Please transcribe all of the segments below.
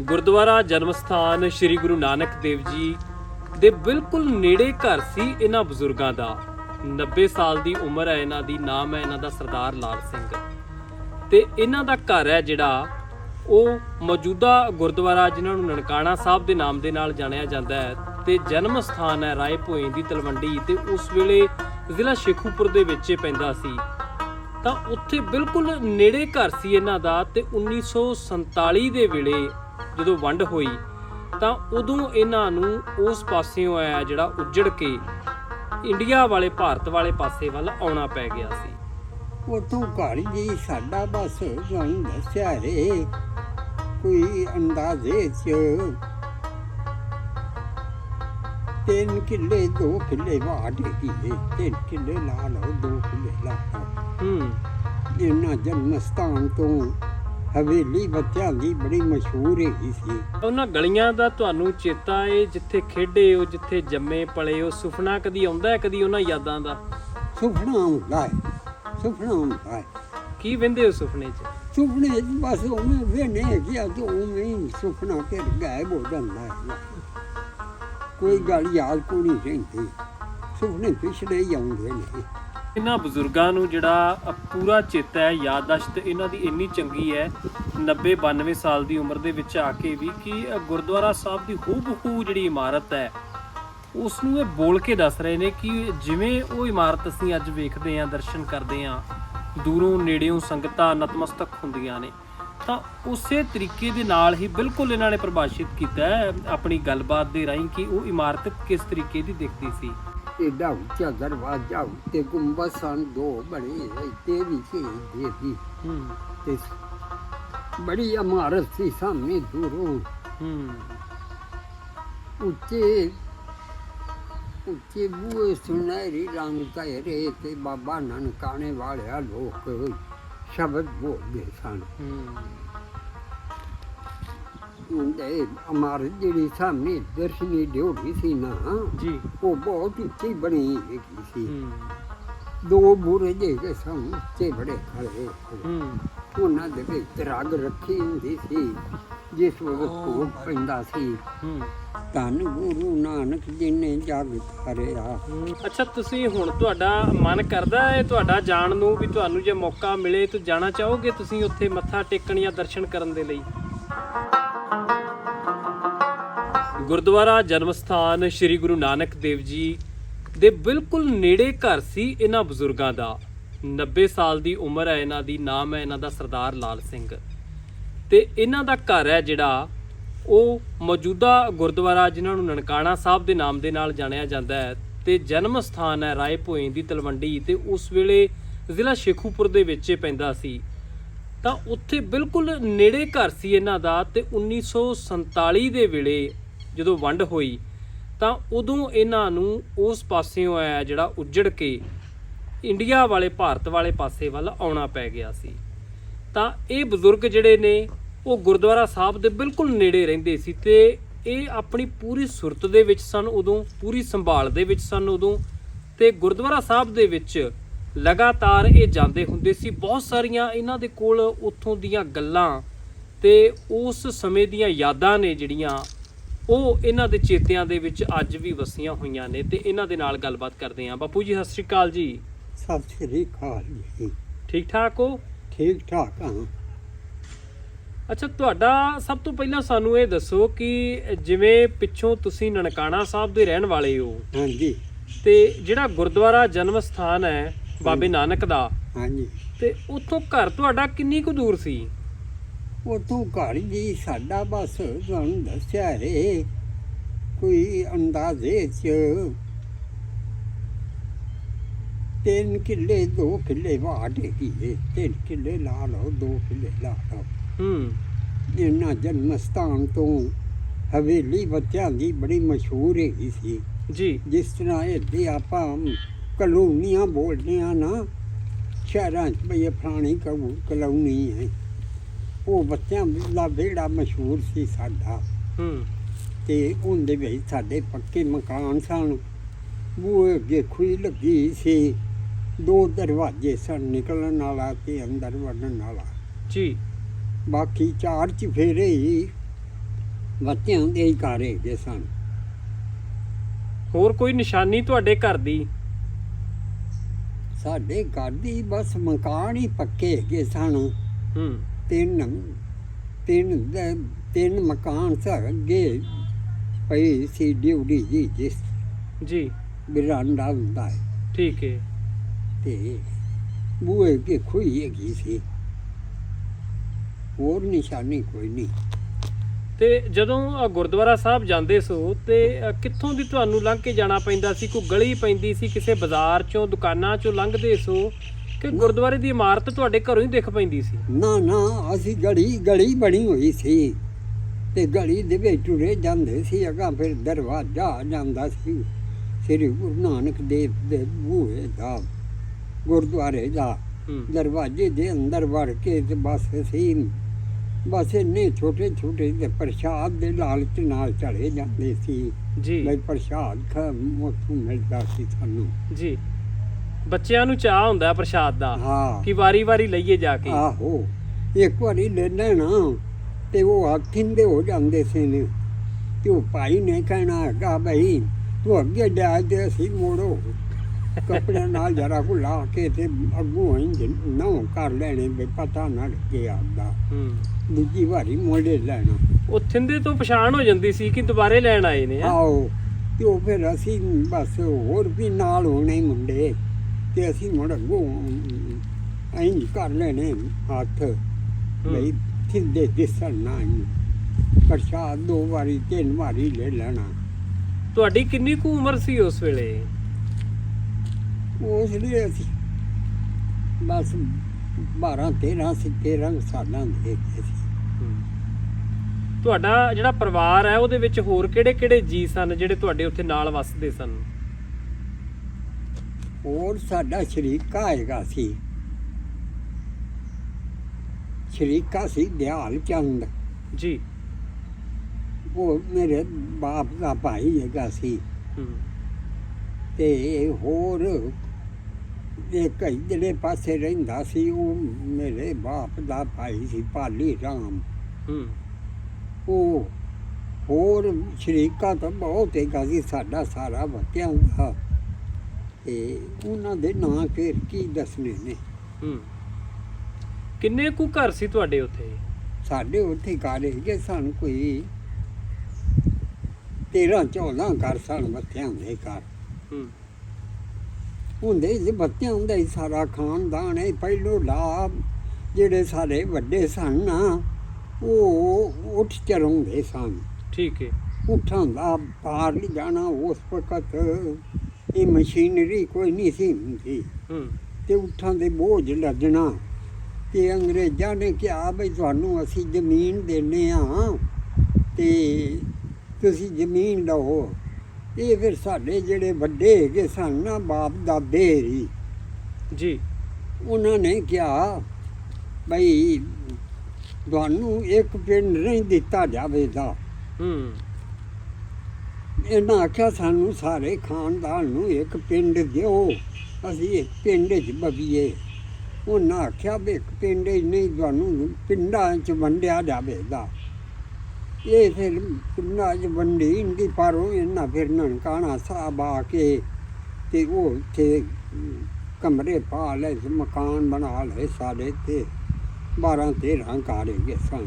ਗੁਰਦੁਆਰਾ ਜਨਮ ਸਥਾਨ ਸ੍ਰੀ ਗੁਰੂ ਨਾਨਕ ਦੇਵ ਜੀ ਦੇ ਬਿਲਕੁਲ ਨੇੜੇ ਘਰ ਸੀ ਇਹਨਾਂ ਬਜ਼ੁਰਗਾਂ ਦਾ। 90 ਸਾਲ ਦੀ ਉਮਰ ਹੈ ਇਹਨਾਂ ਦੀ, ਨਾਮ ਹੈ ਇਹਨਾਂ ਦਾ ਸਰਦਾਰ ਲਾਲ ਸਿੰਘ। ਤੇ ਇਹਨਾਂ ਦਾ ਘਰ ਹੈ ਜਿਹੜਾ, ਉਹ ਮੌਜੂਦਾ ਗੁਰਦੁਆਰਾ ਜਿਨ੍ਹਾਂ ਨੂੰ ਨਨਕਾਣਾ ਸਾਹਿਬ ਦੇ ਨਾਮ ਦੇ ਨਾਲ ਜਾਣਿਆ ਜਾਂਦਾ ਹੈ ਤੇ ਜਨਮ ਸਥਾਨ ਹੈ ਰਾਏ ਭੋਏ ਦੀ ਤਲਵੰਡੀ ਤੇ ਉਸ ਵੇਲੇ ਜ਼ਿਲ੍ਹਾ ਸ਼ੇਖੂਪੁਰ ਦੇ ਵਿੱਚ ਪੈਂਦਾ ਸੀ। ਤਾਂ ਉੱਥੇ ਬਿਲਕੁਲ ਨੇੜੇ ਘਰ ਸੀ ਇਹਨਾਂ ਦਾ ਤੇ 1947 ਦੇ ਵੇਲੇ ਜਦੋਂ ਵੰਡ ਹੋਈ ਤਾਂ ਉਦੋਂ ਇਹਨਾਂ ਨੂੰ ਉਸ ਪਾਸਿਓਂ ਆਇਆ ਜਿਹੜਾ ਉੱਜੜ ਕੇ ਇੰਡੀਆ ਵਾਲੇ ਭਾਰਤ ਵਾਲੇ ਪਾਸੇ ਵੱਲ ਆਉਣਾ ਪੈ ਗਿਆ ਸੀ। ਉਤੋਂ ਘਰ ਜੀ ਸਾਡਾ ਬਸ ਤੁਹਾਨੂੰ ਦੱਸਿਆ ਰੇ ਕੋਈ ਅੰਦਾਜ਼ੇ ਚ ਤਿੰਨ ਕਿੱਲੇ ਦੋ ਕਿੱਲੇ ਵਾਟ ਗਈ ਤਿੰਨ ਕਿੱਲੇ ਲਾ ਲਓ ਦੋ ਕਿੱਲੇ ਲਾ ਲਓ। ਹੂੰ। ਇਹਨਾਂ ਜਨਮ ਸਥਾਨ ਤੋਂ ਹਵੇਲੀ ਬੱਚਿਆਂ ਦੀ ਬੜੀ ਮਸ਼ਹੂਰ ਹੈਗੀ ਸੀ। ਉਹਨਾਂ ਗਲੀਆਂ ਦਾ ਤੁਹਾਨੂੰ ਚੇਤਾ ਏ ਜਿੱਥੇ ਖੇਡੇ ਹੋ ਜਿੱਥੇ ਜੰਮੇ ਪਲੇ ਹੋ ਸੁਪਨਾ ਕਦੀ ਆਉਂਦਾ ਹੈ ਕਦੀ ਉਹਨਾਂ ਯਾਦਾਂ ਦਾ? ਸੁਪਨਾ ਹੁੰਦਾ ਹੈ ਸੁਪਨਾ ਹੁੰਦਾ ਹੈ ਕੀ ਵਹਿੰਦੇ ਹੋ ਸੁਪਨੇ 'ਚ? ਸੁਪਨੇ 'ਚ ਬਸ ਉਵੇਂ ਵੇਨੇ ਗਿਆ ਤੇ ਉਵੇਂ ਹੀ ਸੁਪਨਾ ਫਿਰ ਗਾਇਬ ਹੋ ਜਾਂਦਾ ਹੈ ਕੋਈ ਗੱਲ ਯਾਦ ਕੋ ਨਹੀਂ ਰਹਿੰਦੀ। ਸੁਪਨੇ ਪਿਛਲੇ ਹੀ ਆਉਂਦੇ ਨੇ। ਇਹਨਾਂ ਬਜ਼ੁਰਗਾਂ ਨੂੰ ਜਿਹੜਾ ਪੂਰਾ ਚੇਤਾ ਹੈ ਯਾਦਾਸ਼ਤ ਇਹਨਾਂ ਦੀ ਇੰਨੀ ਚੰਗੀ ਹੈ 90 92 ਸਾਲ ਦੀ ਉਮਰ ਦੇ ਵਿੱਚ ਆ ਕੇ ਵੀ ਕਿ ਗੁਰਦੁਆਰਾ ਸਾਹਿਬ ਦੀ ਹੂਬਹੂ ਜਿਹੜੀ ਇਮਾਰਤ ਹੈ ਉਸ ਨੂੰ ਇਹ ਬੋਲ ਕੇ ਦੱਸ ਰਹੇ ਨੇ ਕਿ ਜਿਵੇਂ ਉਹ ਇਮਾਰਤ ਅਸੀਂ ਅੱਜ ਵੇਖਦੇ ਹਾਂ, ਦਰਸ਼ਨ ਕਰਦੇ ਹਾਂ, ਦੂਰੋਂ ਨੇੜਿਓਂ ਸੰਗਤਾਂ ਨਤਮਸਤਕ ਹੁੰਦੀਆਂ ਨੇ, ਤਾਂ ਉਸੇ ਤਰੀਕੇ ਦੇ ਨਾਲ ਹੀ ਬਿਲਕੁਲ ਇਹਨਾਂ ਨੇ ਪਰਿਭਾਸ਼ਿਤ ਕੀਤਾ ਹੈ, ਆਪਣੀ ਗੱਲਬਾਤ ਦੇ ਰਾਹੀਂ ਕਿ ਉਹ ਇਮਾਰਤ ਕਿਸ ਤਰੀਕੇ ਦੀ ਦਿਖਦੀ ਸੀ। ਏਡਾ ਉੱਚਾ ਦਰਵਾਜ਼ਾ ਉੱਤੇ ਗੁੰਬਦ ਸਨ ਦੋ ਬਣੇ ਤੇ ਵੀ ਸੀ ਦੇਵੀ। ਹੂੰ। ਤੇ ਬੜੀ ਇਮਾਰਤ ਸੀ ਸਾਹਮਣੇ ਦੂਰੋਂ। ਹੂੰ। ਉੱਚੇ ਉੱਚੇ ਬੂਏ ਸੁਨਹਿਰੀ ਰੰਗ ਤੇਰੇ ਤੇ ਬਾਬਾ ਨਨਕਾਣੇ ਵਾਲਿਆ ਲੋਕ ਸ਼ਬਦ ਬੋਲਦੇ ਸਨ ਹੂੰ ਹੁੰਦੇ ਇਮਾਰਤ ਜਿਹੜੀ ਸਾਹਮਣੇ ਦਰਸ਼ਨੀ ਡਿਓੜੀ ਸੀ ਨਾ ਜੀ। ਉਹ ਬਹੁਤ ਉੱਚੀ ਬਣੀ ਹੈਗੀ ਸੀ। ਦੋ ਬੂਰੇ ਜਿਹੇ ਸਨ ਉੱਚੇ ਬੜੇ ਖੜੇ ਹੂੰ। ਉਹਨਾਂ ਦੇ ਵਿੱਚ ਰਗ ਰੱਖੀ ਹੁੰਦੀ ਸੀ ਜਿਸ ਵਕਤ ਭੋਗ ਪੈਂਦਾ ਸੀ। ਹੂੰ। ਧੰਨ ਗੁਰੂ ਨਾਨਕ ਜੀ ਨੇ ਜਗ ਕਰਿਆ ਅੱਛਾ ਤੁਸੀਂ ਹੁਣ ਤੁਹਾਡਾ ਮਨ ਕਰਦਾ ਹੈ ਤੁਹਾਡਾ ਜਾਣ ਨੂੰ ਵੀ ਤੁਹਾਨੂੰ ਜੇ ਮੌਕਾ ਮਿਲੇ ਤਾਂ ਜਾਣਾ ਚਾਹੋਗੇ ਤੁਸੀਂ ਉੱਥੇ ਮੱਥਾ ਟੇਕਣ ਜਾਂ ਦਰਸ਼ਨ ਕਰਨ ਦੇ ਲਈ? ਗੁਰਦੁਆਰਾ ਜਨਮ ਸਥਾਨ ਸ੍ਰੀ ਗੁਰੂ ਨਾਨਕ ਦੇਵ ਜੀ ਦੇ ਬਿਲਕੁਲ ਨੇੜੇ ਘਰ ਸੀ ਇਹਨਾਂ ਬਜ਼ੁਰਗਾਂ ਦਾ। 90 ਸਾਲ ਦੀ ਉਮਰ ਹੈ ਇਹਨਾਂ ਦੀ, ਨਾਮ ਹੈ ਇਹਨਾਂ ਦਾ ਸਰਦਾਰ ਲਾਲ ਸਿੰਘ। ਤੇ ਇਹਨਾਂ ਦਾ ਘਰ ਹੈ ਜਿਹੜਾ, ਉਹ ਮੌਜੂਦਾ ਗੁਰਦੁਆਰਾ ਜਿਨ੍ਹਾਂ ਨੂੰ ਨਨਕਾਣਾ ਸਾਹਿਬ ਦੇ ਨਾਮ ਦੇ ਨਾਲ ਜਾਣਿਆ ਜਾਂਦਾ ਹੈ ਤੇ ਜਨਮ ਸਥਾਨ ਹੈ ਰਾਏ ਭੋਏ ਦੀ ਤਲਵੰਡੀ ਤੇ ਉਸ ਵੇਲੇ ਜ਼ਿਲ੍ਹਾ ਸ਼ੇਖੂਪੁਰ ਦੇ ਵਿੱਚ ਪੈਂਦਾ ਸੀ। ਤਾਂ ਉੱਥੇ ਬਿਲਕੁਲ ਨੇੜੇ ਘਰ ਸੀ ਇਹਨਾਂ ਦਾ ਤੇ 1947 ਦੇ ਵੇਲੇ ਜਦੋਂ ਵੰਡ ਹੋਈ, ਤਾਂ ਉਦੋਂ ਇਹਨਾਂ ਨੂੰ ਉਸ ਪਾਸਿਓਂ ਆਇਆ ਜਿਹੜਾ ਉੱਜੜ ਕੇ ਇੰਡੀਆ ਵਾਲੇ, ਭਾਰਤ ਵਾਲੇ ਪਾਸੇ ਵੱਲ ਆਉਣਾ ਪੈ ਗਿਆ ਸੀ। ਤਾਂ ਇਹ ਬਜ਼ੁਰਗ ਜਿਹੜੇ ਨੇ, ਉਹ ਗੁਰਦੁਆਰਾ ਸਾਹਿਬ ਦੇ ਬਿਲਕੁਲ ਨੇੜੇ ਰਹਿੰਦੇ ਸੀ ਤੇ ਇਹ ਆਪਣੀ ਪੂਰੀ ਸੁਰਤ ਦੇ ਵਿੱਚ ਸਨ, ਉਦੋਂ ਪੂਰੀ ਸੰਭਾਲ ਦੇ ਵਿੱਚ ਸਨ ਉਦੋਂ। ਤੇ ਗੁਰਦੁਆਰਾ ਸਾਹਿਬ ਦੇ ਵਿੱਚ ਲਗਾਤਾਰ ਇਹ ਜਾਂਦੇ ਹੁੰਦੇ ਸੀ। ਬਹੁਤ ਸਾਰੀਆਂ ਇਹਨਾਂ ਦੇ ਕੋਲ ਉੱਥੋਂ ਦੀਆਂ ਗੱਲਾਂ ਤੇ ਉਸ ਸਮੇਂ ਦੀਆਂ ਯਾਦਾਂ ਨੇ ਜਿਹੜੀਆਂ ਉਹ ਇਹਨਾਂ ਦੇ ਚੇਤਿਆਂ ਦੇ ਵਿੱਚ ਅੱਜ ਵੀ ਵਸੀਆਂ ਹੋਈਆਂ ਨੇ ਤੇ ਇਹਨਾਂ ਦੇ ਨਾਲ ਗੱਲਬਾਤ ਕਰਦੇ ਹਾਂ। ਬਾਪੂ ਜੀ ਸਤਿ ਸ਼੍ਰੀ ਅਕਾਲ ਜੀ। ਸਤਿ ਸ੍ਰੀ ਅਕਾਲ ਜੀ। ਠੀਕ ਠਾਕ ਹੋ? ਠੀਕ ਠਾਕ ਹਾਂ। ਅੱਛਾ ਤੁਹਾਡਾ ਸਭ ਤੋਂ ਪਹਿਲਾਂ ਸਾਨੂੰ ਇਹ ਦੱਸੋ ਕਿ ਜਿਵੇਂ ਪਿੱਛੋਂ ਤੁਸੀਂ ਨਨਕਾਣਾ ਸਾਹਿਬ ਦੇ ਰਹਿਣ ਵਾਲੇ ਹੋ ਹਾਂਜੀ। ਤੇ ਜਿਹੜਾ ਗੁਰਦੁਆਰਾ ਜਨਮ ਸਥਾਨ ਹੈ ਬਾਬੇ ਨਾਨਕ ਦਾ ਹਾਂਜੀ। ਤੇ ਉੱਥੋਂ ਘਰ ਤੁਹਾਡਾ ਕਿੰਨੀ ਕੁ ਦੂਰ ਸੀ? ਉਤੋਂ ਘਰ ਜੀ ਸਾਡਾ ਬਸ ਤੁਹਾਨੂੰ ਦੱਸਿਆ ਰੇ ਕੋਈ ਅੰਦਾਜ਼ੇ ਚ ਤਿੰਨ ਕਿੱਲੇ ਦੋ ਕਿੱਲੇ ਵਾਟ ਗਈ ਤਿੰਨ ਕਿੱਲੇ ਲਾ ਲਓ ਦੋ ਕਿੱਲੇ ਲਾ ਲਓ। ਹੂੰ। ਇਹਨਾਂ ਜਨਮ ਸਥਾਨ ਤੋਂ ਹਵੇਲੀ ਬੱਚਿਆਂ ਦੀ ਬੜੀ ਮਸ਼ਹੂਰ ਹੈਗੀ ਸੀ। ਜੀ। ਜਿਸ ਤਰ੍ਹਾਂ ਇੱਥੇ ਆਪਾਂ ਕਲੋਨੀਆਂ ਬੋਲਦੇ ਆ ਨਾ ਸ਼ਹਿਰਾਂ 'ਚ ਬਈ ਫਲਾਣੀ ਕਲੋ- ਕਲੋਨੀ ਹੈ। ਉਹ ਬੱਚਿਆਂ ਦਾ ਵਿਹੜਾ ਮਸ਼ਹੂਰ ਸੀ ਸਾਡਾ। ਹੂੰ। ਤੇ ਉਹਦੇ ਵਿੱਚ ਸਾਡੇ ਪੱਕੇ ਮਕਾਨ ਸਨ। ਬੂਹੇ ਅੱਗੇ ਖੁਈ ਲੱਗੀ ਸੀ। ਦੋ ਦਰਵਾਜ਼ੇ ਸਨ ਨਿਕਲਣ ਵਾਲਾ ਤੇ ਅੰਦਰ ਵੜਨ ਵਾਲਾ। ਜੀ। ਬਾਕੀ ਚਾਰ ਚਫੇਰੇ ਹੀ ਬੱਚਿਆਂ ਦੇ ਹੀ ਘਰ ਹੈਗੇ ਸਨ। ਹੋਰ ਕੋਈ ਨਿਸ਼ਾਨੀ ਤੁਹਾਡੇ ਘਰ ਦੀ? ਸਾਡੇ ਘਰ ਦੀ ਬਸ ਮਕਾਨ ਹੀ ਪੱਕੇ ਹੈਗੇ ਸਨ। ਹੂੰ। ਤਿੰਨ ਤਿੰਨ ਦੇ- ਤਿੰਨ ਮਕਾਨ ਸਨ ਅੱਗੇ ਪਈ ਸੀ ਡਿਊਟੀ ਜੀ ਜਿਸ ਜੀ। ਬਿਰਾਂਡਾ ਹੁੰਦਾ ਹੈ। ਠੀਕ ਹੈ। ਤੇ ਬੂਹੇ ਕੇ ਖੁਈ ਹੈਗੀ ਸੀ। ਹੋਰ ਨਿਸ਼ਾਨੀ ਕੋਈ ਨਹੀਂ। ਤੇ ਜਦੋਂ ਅ, ਗੁਰਦੁਆਰਾ ਸਾਹਿਬ ਜਾਂਦੇ ਸੋ ਤੇ ਅ, ਕਿੱਥੋਂ ਦੀ ਤੁਹਾਨੂੰ ਲੰਘ ਕੇ ਜਾਣਾ ਪੈਂਦਾ ਸੀ? ਕੋਈ ਗਲੀ ਪੈਂਦੀ ਸੀ ਕਿਸੇ ਬਾਜ਼ਾਰ ਚੋਂ ਦੁਕਾਨਾਂ ਚੋਂ ਲੰਘਦੇ ਸੋ? ਕਿ ਗੁਰਦੁਆਰੇ ਦੀ ਇਮਾਰਤ ਤੁਹਾਡੇ ਘਰੋਂ ਹੀ ਦਿਖ ਪੈਂਦੀ ਸੀ? ਨਾ ਨਾ ਅਸੀਂ ਗਲੀ ਗਲੀ ਬਣੀ ਹੋਈ ਸੀ ਤੇ ਗਲੀ ਦੇ ਵਿੱਚ ਟੁਰੇ ਜਾਂਦੇ ਸੀ ਅਗਾ ਫਿਰ ਦਰਵਾਜ਼ਾ ਆ ਜਾਂਦਾ ਸੀ। ਸ੍ਰੀ ਗੁਰੂ ਨਾਨਕ ਦੇਵ ਦੇ ਬੂਹੇ ਦਾ ਗੁਰਦੁਆਰੇ ਦਾ ਦਰਵਾਜ਼ੇ ਦੇ ਅੰਦਰ ਵੜ ਕੇ ਤੇ ਬਸ ਅਸੀਂ ਬਸ ਇੰਨੇ ਛੋਟੇ ਛੋਟੇ ਤੇ ਪ੍ਰਸ਼ਾਦ ਦੇ ਲਾਲਚ ਨਾਲ ਚਲੇ ਜਾਂਦੇ ਸੀ। ਜੀ। ਬਈ ਪ੍ਰਸ਼ਾਦ ਖਾ ਮੁੱਠੂ ਮਿਲਦਾ ਸੀ ਸਾਨੂੰ। ਜੀ। ਬੱਚਿਆਂ ਨੂੰ ਚਾਹ ਹੁੰਦਾ ਹੈ ਪ੍ਰਸ਼ਾਦ ਦਾ ਹਾਂ। ਕਿ ਵਾਰੀ-ਵਾਰੀ ਲਈਏ ਜਾ ਕੇ। ਆਹੋ ਇੱਕ ਵਾਰੀ ਲੈ ਲੈਣਾ ਤੇ ਉਹ ਹੱਥਿੰਦੇ ਹੋ ਜਾਂਦੇ ਸੀ ਨੇ ਤੇ ਉਹ ਭਾਈ ਨੇ ਕਹਿਣਾ ਹੈਗਾ ਬਈ ਤੂੰ ਅੱਗੇ ਜਾ ਤੇ ਅਸੀਂ ਮੋੜੋ। ਕੱਪੜਿਆਂ ਨਾਲ ਜਰਾ ਕੋ ਲਾ ਕੇ ਤੇ ਅੱਗੋਂ ਇੰਜ ਨਾ ਕਰ ਲੈਣੇ ਵੀ ਪਤਾ ਨਾ ਲੱਗੇ ਆਪਦਾ। ਹੂੰ। ਦੂਜੀ ਵਾਰੀ ਮੋੜੇ ਲੈਣਾ। ਉਹ ਥਿੰਦੇ ਤੋਂ ਪਛਾਣ ਹੋ ਜਾਂਦੀ ਸੀ ਕਿ ਦੁਬਾਰੇ ਲੈਣ ਆਏ ਨੇ। ਹੈਂ? ਆਓ ਤੇ ਉਹ ਫਿਰ ਅਸੀਂ ਬਸ ਹੋਰ ਵੀ ਨਾਲ ਹੋਣੇ ਮੁੰਡੇ। ਤੇ ਅਸੀਂ ਮੁੜ ਅੱਗੋਂ ਇੰਜ ਕਰ ਲੈਣੇ ਹੱਥ। ਬਈ ਥਿੰਦੇ ਦਿਸਣ ਨਾ ਇਹਨੂੰ। ਪ੍ਰਸ਼ਾਦ ਦੋ ਵਾਰੀ ਤਿੰਨ ਵਾਰੀ ਲੈ ਲੈਣਾ। ਤੁਹਾਡੀ ਕਿੰਨੀ ਕੁ ਉਮਰ ਸੀ ਉਸ ਵੇਲੇ? ਉਸ ਲਈ ਅਸੀਂ ਬਸ 12 13 ਸੀ 13 ਸਾਲਾਂ ਦੇ ਸੀ। ਤੁਹਾਡਾ ਜਿਹੜਾ ਪਰਿਵਾਰ ਹੈ ਉਹਦੇ ਵਿੱਚ ਹੋਰ ਕਿਹੜੇ-ਕਿਹੜੇ ਜੀ ਸਨ ਜਿਹੜੇ ਤੁਹਾਡੇ ਉੱਥੇ ਨਾਲ ਵੱਸਦੇ ਸਨ? ਹੋਰ ਸਾਡਾ ਸ਼ਰੀਕਾ ਹੈਗਾ ਸੀ। ਸ਼ਰੀਕਾ ਸੀ ਦਿਆਲ ਚੰਦ। ਜੀ। ਉਹ ਮੇਰੇ ਬਾਪ ਦਾ ਭਾਈ ਹੈਗਾ ਸੀ। ਤੇ ਹੋਰ ਇੱਕ ਇਧਰਲੇ ਪਾਸੇ ਰਹਿੰਦਾ ਸੀ ਉਹ ਮੇਰੇ ਬਾਪ ਦਾ ਭਾਈ ਸੀ ਪਾਲੀ ਰਾਮ। ਉਹ ਹੋਰ ਸ਼ਰੀਕਾ ਤਾਂ ਬਹੁਤ ਹੈਗਾ ਸੀ ਸਾਡਾ ਸਾਰਾ ਵਤਿਆਂ ਦਾ। ਤੇ ਉਹਨਾਂ ਦੇ ਨਾਂ ਫਿਰ ਕੀ ਦੱਸਣੇ ਨੇ? ਹੂੰ। ਕਿੰਨੇ ਕੁ ਘਰ ਸੀ ਤੁਹਾਡੇ ਉੱਥੇ? ਸਾਡੇ ਉੱਥੇ ਘਰ ਹੈਗੇ ਸਨ ਕੋਈ 13 14 ਘਰ ਸਨ ਬੱਤਿਆਂ ਦੇ ਘਰ। ਹੂੰ। ਹੁੰਦੇ ਸੀ ਬੱਤਿਆਂ ਹੁੰਦਾ ਸਾਰਾ ਖਾਨਦਾਨ ਹੈ। ਪਹਿਲੋ ਲਾ ਜਿਹੜੇ ਸਾਡੇ ਵੱਡੇ ਸਨ ਨਾ ਉਹ ਉੱਠ ਚਰਾਉਂਦੇ ਸਨ। ਠੀਕ ਹੈ। ਉੱਠਾਂ ਦਾ ਪਾਰ ਨਹੀਂ ਜਾਣਾ ਉਸ ਵਕਤ ਇਹ ਮਸ਼ੀਨਰੀ ਕੋਈ ਨਹੀਂ ਸੀ ਹੁੰਦੀ। ਹੂੰ। ਤੇ ਉੱਠਾਂ ਦੇ ਬੋਝ ਲੱਦਣਾ ਤੇ ਅੰਗਰੇਜ਼ਾਂ ਨੇ ਕਿਹਾ ਬਈ ਤੁਹਾਨੂੰ ਅਸੀਂ ਜ਼ਮੀਨ ਦੇਨੇ ਆ ਤੇ ਤੁਸੀਂ ਜ਼ਮੀਨ ਲਓ। ਇਹ ਫਿਰ ਸਾਡੇ ਜਿਹੜੇ ਵੱਡੇ ਹੈਗੇ ਸਨ ਨਾ ਬਾਪ ਦਾਦੇ ਹੀ ਜੀ। ਉਹਨਾਂ ਨੇ ਕਿਹਾ ਬਈ ਤੁਹਾਨੂੰ ਇੱਕ ਪਿੰਡ ਨਹੀਂ ਦਿੱਤਾ ਜਾਵੇਗਾ। ਹੂੰ। ਇਹਨਾਂ ਆਖਿਆ, ਸਾਨੂੰ ਸਾਰੇ ਖਾਨਦਾਨ ਨੂੰ ਇੱਕ ਪਿੰਡ ਦਿਓ। ਅਸੀਂ ਇੱਕ ਪਿੰਡ 'ਚ ਬਵੀਏ। ਉਹਨਾਂ ਆਖਿਆ, ਵੀ ਇੱਕ ਪਿੰਡ ਹੀ ਨਹੀਂ, ਤੁਹਾਨੂੰ ਪਿੰਡਾਂ 'ਚ ਵੰਡਿਆ ਜਾਵੇਗਾ। ਇਹ ਫਿਰ ਪਿੰਡਾਂ 'ਚ ਵੰਡੀ ਇੰਦੀ ਪਰ ਇਹਨਾਂ ਫਿਰ ਨਨਕਾਣਾ ਸਾਹਿਬ ਆ ਕੇ ਤੇ ਉਹ ਉੱਥੇ ਕਮਰੇ ਪਾ ਲਏ ਮਕਾਨ ਬਣਾ ਲਏ ਸਾਡੇ ਤੇ। 12 13 ਘਰ ਹੈਗੇ ਸਨ।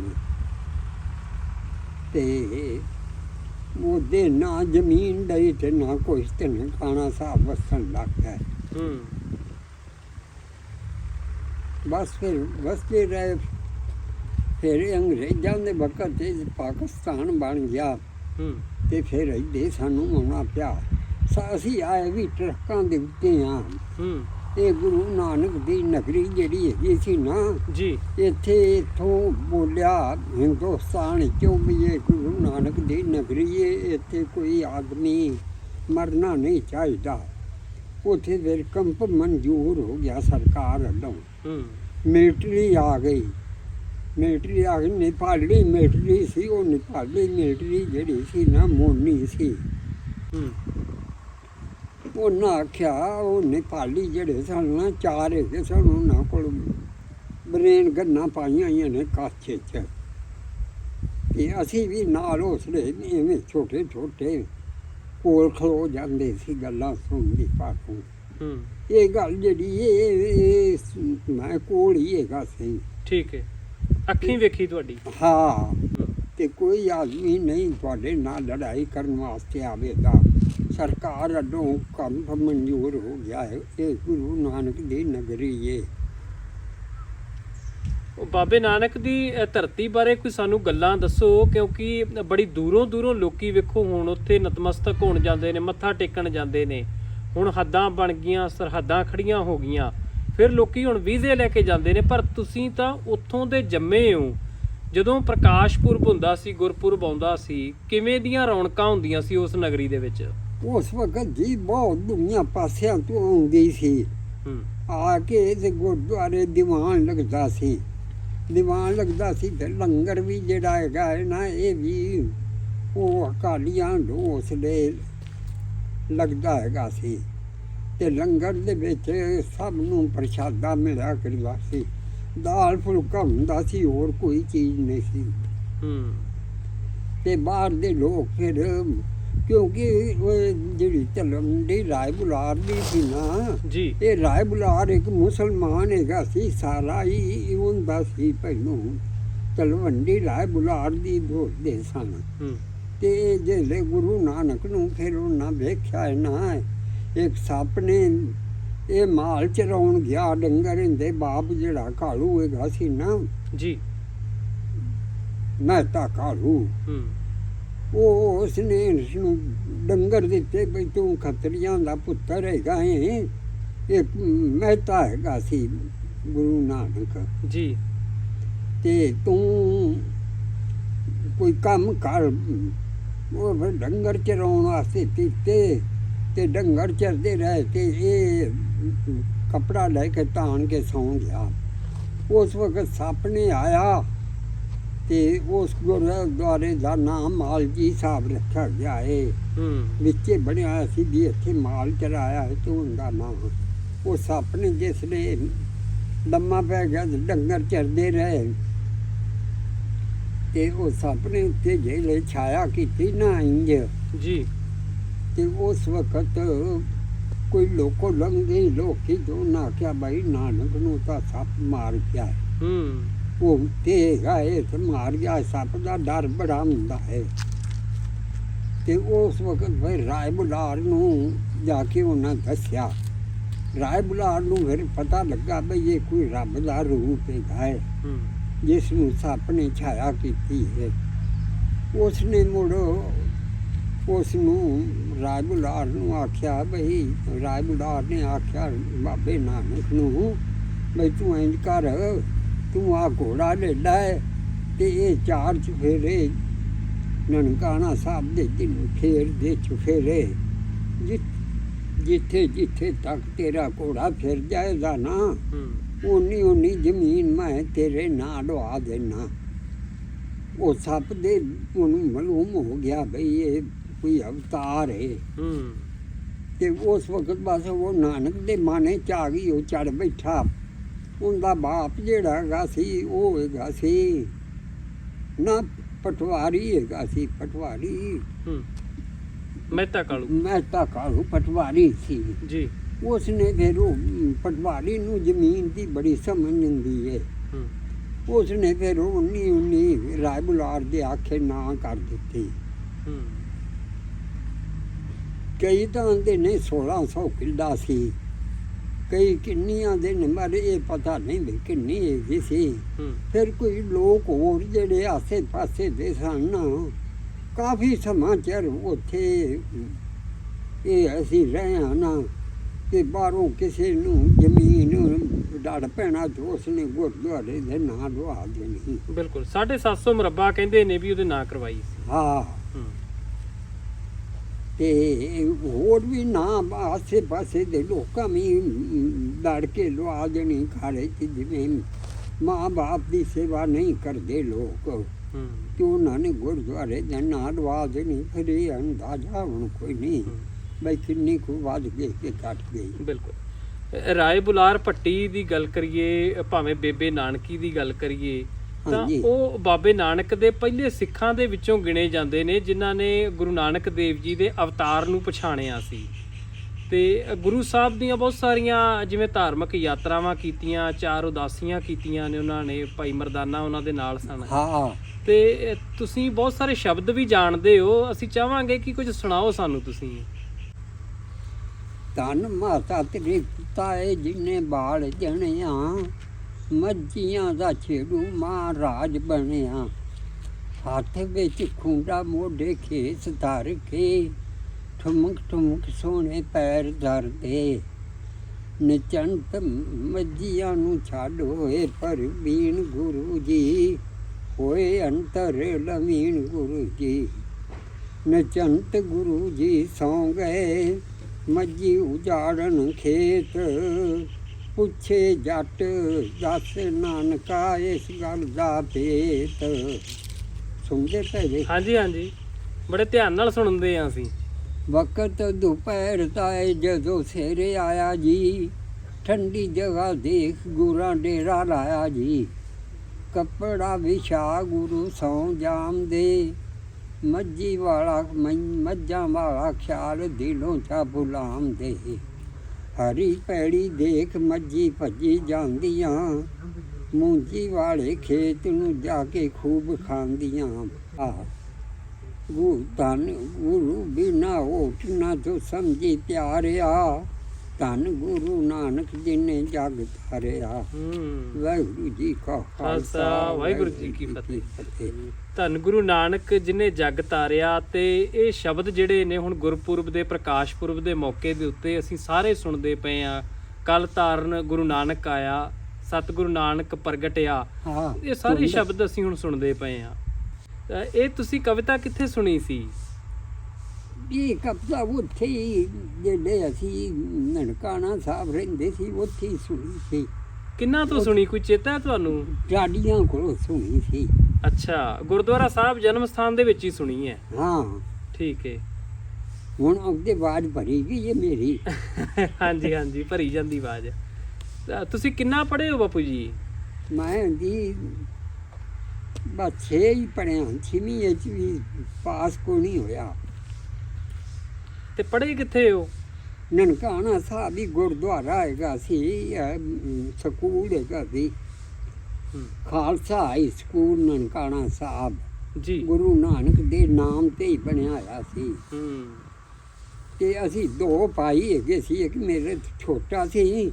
ਤੇ ਉਹਦੇ ਨਾ ਜ਼ਮੀਨ ਡਈ ਤੇ ਨਾ ਕੋਈ ਤੇ ਨਨਕਾਣਾ ਸਾਹਿਬ ਵਸਣ ਲੱਗ ਗਿਆ। ਹੂੰ। ਬਸ ਫਿਰ ਵਸਦੇ ਰਹੇ। ਫਿਰ ਅੰਗਰੇਜ਼ਾਂ ਦੇ ਵਕਤ ਤੇ ਪਾਕਿਸਤਾਨ ਬਣ ਗਿਆ ਹੂੰ। ਤੇ ਫਿਰ ਇੱਥੇ ਸਾਨੂੰ ਆਉਣਾ ਪਿਆ। ਸਾ- ਅਸੀਂ ਆਏ ਵੀ ਟਰੱਕਾਂ ਦੇ ਉੱਤੇ ਆ ਹੂੰ। ਇਹ ਗੁਰੂ ਨਾਨਕ ਦੀ ਨਗਰੀ ਜਿਹੜੀ ਹੈਗੀ ਸੀ ਨਾ ਜੀ। ਇੱਥੇ ਇਥੋਂ ਬੋਲਿਆ ਹਿੰਦੁਸਤਾਨ ਚੋਂ ਵੀ ਇਹ ਗੁਰੂ ਨਾਨਕ ਦੀ ਨਗਰੀ ਹੈ ਇੱਥੇ ਕੋਈ ਆਦਮੀ ਮਰਨਾ ਨਹੀਂ ਚਾਹੀਦਾ। ਉੱਥੇ ਫਿਰ ਕੰਪ ਮਨਜ਼ੂਰ ਹੋ ਗਿਆ ਸਰਕਾਰ ਵੱਲੋਂ। ਹੂੰ। ਮਿਲਟਰੀ ਆ ਗਈ। ਮਿਲਟਰੀ ਆ ਗਈ ਨੇਪਾਲੀ ਮਿਲਟਰੀ ਸੀ ਉਹ ਨੇਪਾਲੀ ਮਿਲਟਰੀ ਜਿਹੜੀ ਸੀ ਨਾ ਮੋਨੀ ਸੀ। ਹੂੰ। ਉਹਨਾਂ ਆਖਿਆ ਉਹ ਨੇਪਾਲੀ ਜਿਹੜੇ ਸਨ ਨਾ ਚਾਰ ਹੈਗੇ ਸਨ ਉਹਨਾਂ ਕੋਲ ਬਰੇਨ ਗੰਨਾ ਪਾਈਆਂ ਹੋਈਆਂ ਨੇ ਕਾਛੇ ਚ। ਤੇ ਅਸੀਂ ਵੀ ਨਾਲ ਉਸਲੇ ਐਵੇਂ ਛੋਟੇ ਛੋਟੇ ਕੋਲ ਖਲੋ ਜਾਂਦੇ ਸੀ ਗੱਲਾਂ ਸੁਣਦੀ ਪਾਕੂ ਹੂੰ। ਇਹ ਗੱਲ ਜਿਹੜੀ ਇਹ ਮੈਂ ਕੋਲ ਹੀ ਹੈਗਾ ਸੀ। ਠੀਕ ਹੈ। ਅੱਖੀਂ ਵੇਖੀ ਤੁਹਾਡੀ? ਹਾਂ ਹੂੰ, ਤੇ ਕੋਈ ਆਦਮੀ ਨਹੀਂ ਤੁਹਾਡੇ ਨਾਲ ਲੜਾਈ ਕਰਨ ਵਾਸਤੇ ਆਵੇਗਾ। ਸਰਕਾਰ ਅੱਡੋਂ ਕੰਮ ਮਨਜ਼ੂਰ ਹੋ ਗਿਆ ਹੈ ਇਹ ਗੁਰੂ ਨਾਨਕ ਦੀ ਨਗਰੀ ਹੈ ਉਹ ਬਾਬੇ ਨਾਨਕ ਦੀ ਅ, ਧਰਤੀ ਬਾਰੇ ਕੋਈ ਸਾਨੂੰ ਗੱਲਾਂ ਦੱਸੋ ਕਿਉਂਕਿ ਬੜੀ ਦੂਰੋਂ ਦੂਰੋਂ ਲੋਕੀ ਵੇਖੋ ਹੁਣ ਉੱਥੇ ਨਤਮਸਤਕ ਹੋਣ ਜਾਂਦੇ ਨੇ ਮੱਥਾ ਟੇਕਣ ਜਾਂਦੇ ਨੇ। ਹੁਣ ਹੱਦਾਂ ਬਣ ਗਈਆਂ ਸਰਹੱਦਾਂ ਖੜੀਆਂ ਹੋ ਗਈਆਂ। ਫਿਰ ਲੋਕੀ ਹੁਣ ਵੀਜ਼ੇ ਲੈ ਕੇ ਜਾਂਦੇ ਨੇ ਪਰ ਤੁਸੀਂ ਤਾਂ ਉੱਥੋਂ ਦੇ ਜੰਮੇ ਹੋ। ਜਦੋਂ ਪ੍ਰਕਾਸ਼ ਪੁਰਬ ਹੁੰਦਾ ਸੀ ਗੁਰਪੁਰਬ ਆਉਂਦਾ ਸੀ ਕਿਵੇਂ ਦੀਆਂ ਰੌਣਕਾਂ ਹੁੰਦੀਆਂ ਸੀ ਉਸ ਨਗਰੀ ਦੇ ਵਿੱਚ? ਉਸ ਵਕਤ ਜੀ ਬਹੁਤ ਦੁਨੀਆ ਪਾਸਿਆਂ ਤੋਂ ਆਉਂਦੀ ਸੀ। ਆ ਕੇ ਤੇ ਗੁਰਦੁਆਰੇ ਦੀਵਾਨ ਲੱਗਦਾ ਸੀ। ਦੀਵਾਨ ਲੱਗਦਾ ਸੀ ਤੇ ਲੰਗਰ ਵੀ ਜਿਹੜਾ ਹੈਗਾ ਹੈ ਨਾ ਇਹ ਵੀ ਉਹ ਅਕਾਲੀਆਂ ਢੋਸ ਦੇ ਲੱਗਦਾ ਹੈਗਾ ਸੀ। ਤੇ ਲੰਗਰ ਦੇ ਵਿੱਚ ਸਭ ਨੂੰ ਪ੍ਰਸ਼ਾਦਾ ਮਿਲਿਆ ਕਰਦਾ ਸੀ। ਦਾਲ ਫੁਲਕਾ ਹੁੰਦਾ ਸੀ ਹੋਰ ਕੋਈ ਚੀਜ਼ ਨਹੀਂ ਸੀ। ਹੂੰ। ਤੇ ਬਾਹਰ ਦੇ ਲੋਕ ਫਿਰ ਕਿਉਂਕਿ ਉਹ ਜਿਹੜੀ ਤਲਵੰਡੀ ਰਾਏ ਬੁਲਾਰ ਦੀ ਸੀ ਨਾ ਜੀ। ਇਹ ਰਾਏ ਬੁਲਾਰ ਇੱਕ ਮੁਸਲਮਾਨ ਹੈਗਾ ਸੀ ਸਾਰਾ ਹੀ ਹੁੰਦਾ ਸੀ ਪਹਿਲੋਂ ਤਲਵੰਡੀ ਰਾਏ ਬੁਲਾਰ ਦੀ ਬੋਲਦੇ ਸਨ। ਹੂੰ। ਤੇ ਜਿਹੜੇ ਗੁਰੂ ਨਾਨਕ ਨੂੰ ਫਿਰ ਉਹਨਾਂ ਵੇਖਿਆ ਹੈ ਨਾ ਇੱਕ ਸੱਪ ਨੇ ਇਹ ਮਾਲ ਚਰਾਉਣ ਗਿਆ ਡੰਗਰ ਹੁੰਦੇ ਬਾਪ ਜਿਹੜਾ ਕਾਲੂ ਹੈਗਾ ਸੀ ਨਾ ਜੀ। ਮਹਿਤਾ ਕਾਲੂ। ਹੂੰ। ਉਹ ਉਸਨੇ ਉਸਨੂੰ ਡੰਗਰ ਦਿੱਤੇ ਵੀ ਤੂੰ ਖੱਤਰੀਆਂ ਦਾ ਪੁੱਤਰ ਹੈਗਾ ਹੈ ਇੱਕ ਮਹਿਤਾ ਹੈਗਾ ਸੀ ਗੁਰੂ ਨਾਨਕ। ਜੀ। ਤੇ ਤੂੰ ਕੋਈ ਕੰਮ ਕਰ। ਉਹ ਫਿਰ ਡੰਗਰ ਚਰਾਉਣ ਵਾਸਤੇ ਦਿੱਤੇ ਤੇ ਡੰਗਰ ਚਰਦੇ ਰਹੇ ਤੇ ਇਹ ਕਪੜਾ ਲੈ ਕੇ ਤਾਣ ਕੇ ਸੌਂ ਗਿਆ। ਉਸ ਵਕਤ ਸੱਪ ਨੇ ਆਇਆ। ਤੇ ਉਸ ਗੁਰਦੁਆਰੇ ਦਾ ਨਾਮ ਮਾਲਜੀ ਸਾਹਿਬ ਰੱਖਿਆ ਗਿਆ ਏ। ਹੂੰ। ਵਿੱਚੇ ਬਣਿਆ ਸੀ ਵੀ ਇੱਥੇ ਮਾਲ ਚਰਾਇਆ ਹੈ ਤੇ ਉਹਦਾ ਨਾਮ। ਉਹ ਸੱਪ ਨੇ ਜਿਸ ਨੇ ਲੰਮਾ ਪੈ ਗਿਆ ਡੰਗਰ ਚਰਦੇ ਰਹੇ। ਤੇ ਉਹ ਸੱਪ ਨੇ ਉੱਤੇ ਜਿਹੜੇ ਛਾਇਆ ਕੀਤੀ ਨਾ ਇੰਜ ਜੀ। ਤੇ ਉਸ ਵਕਤ ਕੋਈ ਲੋਕੋ ਲੰਘਦੇ ਲੋਕੀ ਜੋ ਨਾ ਕਿਹਾ ਭਾਈ ਨਾਨਕ ਨੂੰ ਤਾਂ ਸੱਪ ਮਾਰ ਗਿਆ ਹੈ। ਹੈਗਾ ਇਹ ਤੇ ਮਾਰ ਗਿਆ ਸੱਪ ਦਾ ਡਰ ਬੜਾ ਹੁੰਦਾ ਹੈ। ਤੇ ਉਸ ਵਕਤ ਫਿਰ ਰਾਏ ਬੁਲਾਰ ਨੂੰ ਜਾ ਕੇ ਉਹਨਾਂ ਦੱਸਿਆ। ਰਾਏ ਬੁਲਾਰ ਨੂੰ ਫਿਰ ਪਤਾ ਲੱਗਾ ਬਈ ਇਹ ਕੋਈ ਰੱਬ ਦਾ ਰੂਪ ਹੂੰ। ਜਿਸ ਨੂੰ ਸੱਪ ਨੇ ਛਾਇਆ ਕੀਤੀ ਹੈ। ਉਸ ਨੇ ਮੁੜ ਉਸ ਨੂੰ ਰਾਏ ਬੁਲਾਰ ਨੂੰ ਆਖਿਆ ਬਈ ਰਾਏ ਬੁਲਾਰ ਨੇ ਆਖਿਆ ਬਾਬੇ ਨਾਨਕ ਨੂੰ ਬਈ ਤੂੰ ਇੰਜ ਕਰ ਤੂੰ ਆ ਘੋੜਾ ਲੈ ਲੈ ਤੇ ਇਹ ਚਾਰ ਚੁਫੇਰੇ। ਨਨਕਾਣਾ ਸਾਹਿਬ ਦੇ ਦਿਨ ਫੇਰ ਦੇ ਚੁਫੇਰੇ। ਜਿੱਥੇ ਜਿੱਥੇ ਤੱਕ ਤੇਰਾ ਘੋੜਾ ਫਿਰ ਜਾਏਗਾ ਨਾ ਹੂੰ। ਉਨੀ ਉਨੀ ਜ਼ਮੀਨ ਮੈਂ ਤੇਰੇ ਨਾਂ ਲਵਾ ਦੇਣਾ ਉਹ ਸੱਪ ਦੇ ਉਹਨੂੰ ਮਾਲੂਮ ਹੋ ਗਿਆ ਬਈ ਇਹ ਕੋਈ ਅਵਤਾਰ ਹੈ ਹੂੰ। ਤੇ ਉਸ ਵਕਤ ਬਸ ਉਹ ਨਾਨਕ ਦੇ ਮਾਨੇ ਚ ਆ ਗਈ ਉਹ ਚੜ ਬੈਠਾ। ਉਹਦਾ ਬਾਪ ਜਿਹੜਾ ਹੈਗਾ ਸੀ ਉਹ ਹੈਗਾ ਸੀ। ਨਾ ਪਟਵਾਰੀ ਹੈਗਾ ਸੀ ਪਟਵਾਰੀ। ਹੂੰ। ਮਹਿਤਾ ਕਾਲੂ। ਮਹਿਤਾ ਕਾਲੂ ਪਟਵਾਰੀ ਸੀ। ਜੀ। ਉਸ ਨੇ ਫਿਰ ਉਹ ਪਟਵਾਰੀ ਨੂੰ ਜ਼ਮੀਨ ਦੀ ਬੜੀ ਸਮਝ ਹੁੰਦੀ ਹੈ। ਉਸ ਨੇ ਫਿਰ ਉਨੀ ਉਨੀ ਰਾਏ ਬੁਲਾਰ ਦੇ ਆਖੇ ਨਾ ਕਰ ਦਿੱਤੀ। ਹੂੰ। ਕਈ ਤਾਂ ਆਂਦੇ ਨੇ 1600 ਕਿੱਲਾ ਸੀ। ਕਈ ਕਿੰਨੀਆਂ ਦੇ ਨੇ ਪਰ ਇਹ ਪਤਾ ਨਹੀਂ ਵੀ ਕਿੰਨੀ ਹੈਗੀ ਸੀ। ਫਿਰ ਕੋਈ ਲੋਕ ਹੋਰ ਜਿਹੜੇ ਆਸੇ ਪਾਸੇ ਦੇ ਸਨ ਕਾਫੀ ਸਮਾਂ ਚਿਰ ਉੱਥੇ ਇਹ ਅਸੀਂ ਰਹੇ ਹਾਂ ਨਾ ਤੇ ਬਾਹਰੋਂ ਕਿਸੇ ਨੂੰ ਜ਼ਮੀਨ ਡੜ ਪੈਣਾ ਤੇ ਉਸ ਨੇ ਗੁਰਦੁਆਰੇ ਦੇ ਨਾਂ ਲਵਾ ਦੇਣੀ। ਬਿਲਕੁਲ। 750 ਮਰਬਾ ਕਹਿੰਦੇ ਨੇ ਵੀ ਉਹਦੇ ਨਾਂ ਕਰਵਾਈ ਸੀ। ਹੂੰ। ਤੇ ਹੋਰ ਵੀ ਨਾ ਆਸੇ ਪਾਸੇ ਦੇ ਲੋਕਾਂ ਵੀ ਲੜ ਕੇ ਲਵਾ ਦੇਣੀ ਖਾਲੇ ਕਿ ਜਿਵੇਂ ਮਾਂ ਬਾਪ ਦੀ ਸੇਵਾ ਨਹੀਂ ਕਰਦੇ ਲੋਕ। ਤੇ ਉਹਨਾਂ ਨੇ ਗੁਰਦੁਆਰੇ ਦੇ ਨਾਂ ਲਵਾ ਦੇਣੀ ਫਿਰ ਇਹ ਅੰਦਾਜ਼ਾ ਹੁਣ ਕੋਈ ਨਹੀਂ। ਬਈ ਕਿੰਨੀ ਕੁ ਵੱਧ ਗਈ ਕਿ ਘਟ ਗਈ। ਬਿਲਕੁਲ। ਰਾਏ ਬੁਲਾਰ ਭੱਟੀ ਦੀ ਗੱਲ ਕਰੀਏ ਭਾਵੇਂ ਬੇਬੇ ਨਾਨਕੀ ਦੀ ਗੱਲ ਕਰੀਏ ਤਾਂ ਹਾਂਜੀ। ਉਹ ਬਾਬੇ ਨਾਨਕ ਦੇ ਪਹਿਲੇ ਸਿੱਖਾਂ ਦੇ ਵਿੱਚੋਂ ਗਿਣੇ ਜਾਂਦੇ ਨੇ ਜਿਨ੍ਹਾਂ ਨੇ ਗੁਰੂ ਨਾਨਕ ਦੇਵ ਜੀ ਦੇ ਅਵਤਾਰ ਨੂੰ ਪਛਾਣਿਆ ਸੀ। ਤੇ ਗੁਰੂ ਸਾਹਿਬ ਦੀਆਂ ਬਹੁਤ ਸਾਰੀਆਂ ਜਿਵੇਂ ਧਾਰਮਿਕ ਯਾਤਰਾਵਾਂ ਕੀਤੀਆਂ ਚਾਰ ਉਦਾਸੀਆਂ ਕੀਤੀਆਂ ਨੇ ਉਹਨਾਂ ਨੇ ਭਾਈ ਮਰਦਾਨਾ ਉਹਨਾਂ ਦੇ ਨਾਲ ਸਨ। ਹਾਂ। ਤੇ ਤੁਸੀਂ ਬਹੁਤ ਸਾਰੇ ਸ਼ਬਦ ਵੀ ਜਾਣਦੇ ਹੋ ਅਸੀਂ ਚਾਹਾਂਗੇ ਕਿ ਕੁਝ ਸੁਣਾਓ ਸਾਨੂੰ ਤੁਸੀਂ। ਧੰਨ ਮਾਤਾ ਤੇਰੇ ਪਿਤਾ ਏ ਜਿਨੇ ਬਾਲ ਜਣਿਆ ਮੱਝੀਆਂ ਦਾ ਛੇੜੂ ਮਹਾਰਾਜ ਬਣਿਆ। ਹੱਥ ਵਿੱਚ ਖੁੰਡਾ ਮੋਢੇ ਖੇਸ ਧਰ ਕੇ ਠੁਮਕ ਠੁਮਕ ਸੋਹਣੇ ਪੈਰ ਧਰਦੇ। ਨਚੰਤ ਮੱਝੀਆਂ ਨੂੰ ਛੱਡ ਹੋਏ ਪਰ ਬੀਨ ਗੁਰੂ ਜੀ, ਹੋਏ ਅੰਤਰ ਲਮੀਨ ਗੁਰੂ ਜੀ। ਨਚੰਤ ਗੁਰੂ ਜੀ ਸੌਂ ਗਏ, ਮੱਝੀ ਉਜਾੜਨ ਖੇਤ ਪੁੱਛੇ ਜੱਟ ਦੱਸ ਨਾਨਕਾ ਇਸ ਗੱਲ ਦਾ ਭੇਤ। ਸੁਣਦੇ ਪਏ ਹਾਂਜੀ ਹਾਂਜੀ। ਬੜੇ ਧਿਆਨ ਨਾਲ ਸੁਣਦੇ ਆ ਅਸੀਂ। ਵਕਤ ਦੁਪਹਿਰ ਦਾ ਏ ਜਦੋਂ ਸੇਰੇ ਆਇਆ ਜੀ ਠੰਡੀ ਜਗ੍ਹਾ ਦੇਖ ਗੁਰਾਂ ਡੇਰਾ ਲਾਇਆ ਜੀ। ਕੱਪੜਾ ਵਿਛਾ ਗੁਰੂ ਸੌ ਜਾਮ ਦੇ। ਮੱਝੀ ਵਾਲਾ ਮੱਝ- ਵਾਲਾ ਖਿਆਲ ਦਿਲੋਂ ਚਾ ਭੁਲਾਮ ਦੇ। ਹਰੀ ਪੈੜੀ ਦੇਖ ਮੱਝੀ ਭੱਜੀ ਜਾਂਦੀਆਂ। ਮੂੰਜੀ ਵਾਲੇ ਖੇਤ ਨੂੰ ਜਾ ਕੇ ਖੂਬ ਖਾਂਦੀਆਂ। ਆ ਗੁਰੂ ਗੁਰੂ ਬਿਨਾ ਓਟ ਨਾ ਤੋ ਸਮਝੀ ਪਿਆਰਿਆ। ਧੰਨ ਗੁਰੂ ਨਾਨਕ ਜੀ ਨੇ ਜਗ ਧਾਰਿਆ। ਵਾਹਿਗੁਰੂ ਜੀ ਕਾ ਖਾਲਸਾ, ਵਾਹਿਗੁਰੂ ਜੀ ਕੀ ਫਤਿਹ। ਧੰਨ ਗੁਰੂ ਨਾਨਕ ਜਿਨੇ ਜਗ ਤਾਰਿਆ ਤੇ ਇਹ ਸ਼ਬਦ ਜਿਹੜੇ ਨੇ ਹੁਣ ਗੁਰਪੁਰਬ ਦੇ ਪ੍ਰਕਾਸ਼ ਪੁਰਬ ਦੇ ਮੌਕੇ ਦੇ ਉੱਤੇ ਅਸੀਂ ਸਾਰੇ ਸੁਣਦੇ ਪਏ ਆ ਕੱਲ ਤਾਰਨ ਗੁਰੂ ਨਾਨਕ ਆਇਆ ਸਤਿਗੁਰੂ ਨਾਨਕ ਪ੍ਰਗਟਿਆ। ਇਹ ਸਾਰੇ ਸ਼ਬਦ ਅਸੀਂ ਹੁਣ ਸੁਣਦੇ ਪਏ ਆ ਇਹ ਤੁਸੀਂ ਕਵਿਤਾ ਕਿੱਥੇ ਸੁਣੀ ਸੀ? ਇਹ ਕਪਦਾ ਉੱਥੇ ਹੀ ਜਿਹੜੇ ਅਸੀਂ ਨਨਕਾਣਾ ਸਾਹਿਬ ਰਹਿੰਦੇ ਸੀ ਉੱਥੇ ਹੀ ਸੁਣੀ ਸੀ। ਕਿੰਨਾ ਤੋਂ ਸੁਣੀ? ਕੋਈ ਚੇਤਾ ਤੁਹਾਨੂੰ? ਡਾਡੀਆਂ ਕੋਲੋਂ ਸੁਣੀ ਸੀ। ਅੱਛਾ ਗੁਰਦੁਆਰਾ ਸਾਹਿਬ ਜਨਮ ਸਥਾਨ ਦੇ ਵਿੱਚ ਹੀ ਸੁਣੀ ਹੈ। ਹਾਂ। ਠੀਕ ਹੈ ਹੁਣ ਉਹਦੇ ਬਾਅਦ ਭਰੀ ਗਈ ਹੈ ਮੇਰੀ। ਹਾਂਜੀ ਹਾਂਜੀ ਭਰੀ ਜਾਂਦੀ ਤਾਂ ਤੁਸੀਂ ਕਿੰਨਾ ਪੜ੍ਹੇ ਹੋ ਬਾਪੂ ਜੀ? ਮੈਂ ਦੀ ਬਸ ਛੇ ਹੀ ਪੜਿਆ ਛੇਵੀਂ ਵਿੱਚ ਵੀ ਪਾਸ ਕੋ ਨਹੀਂ ਹੋਇਆ। ਤੇ ਪੜ੍ਹੇ ਕਿੱਥੇ ਹੋ? ਨਨਕਾਣਾ ਸਾਹਿਬ ਹੀ ਗੁਰਦੁਆਰਾ ਹੈਗਾ ਸੀ ਸਕੂਲ ਹੈਗਾ ਸੀ। Khalsa high school Nankana Sahib. ਜੀ। ਗੁਰੂ ਨਾਨਕ ਦੇ ਨਾਮ ਤੇ ਹੀ ਬਣਿਆ ਹੋਇਆ ਸੀ। ਹੂੰ। ਤੇ ਅਸੀਂ ਦੋ ਭਾਈ ਹੈਗੇ ਸੀ ਇੱਕ ਮੇਰੇ ਤੋਂ ਛੋਟਾ ਸੀ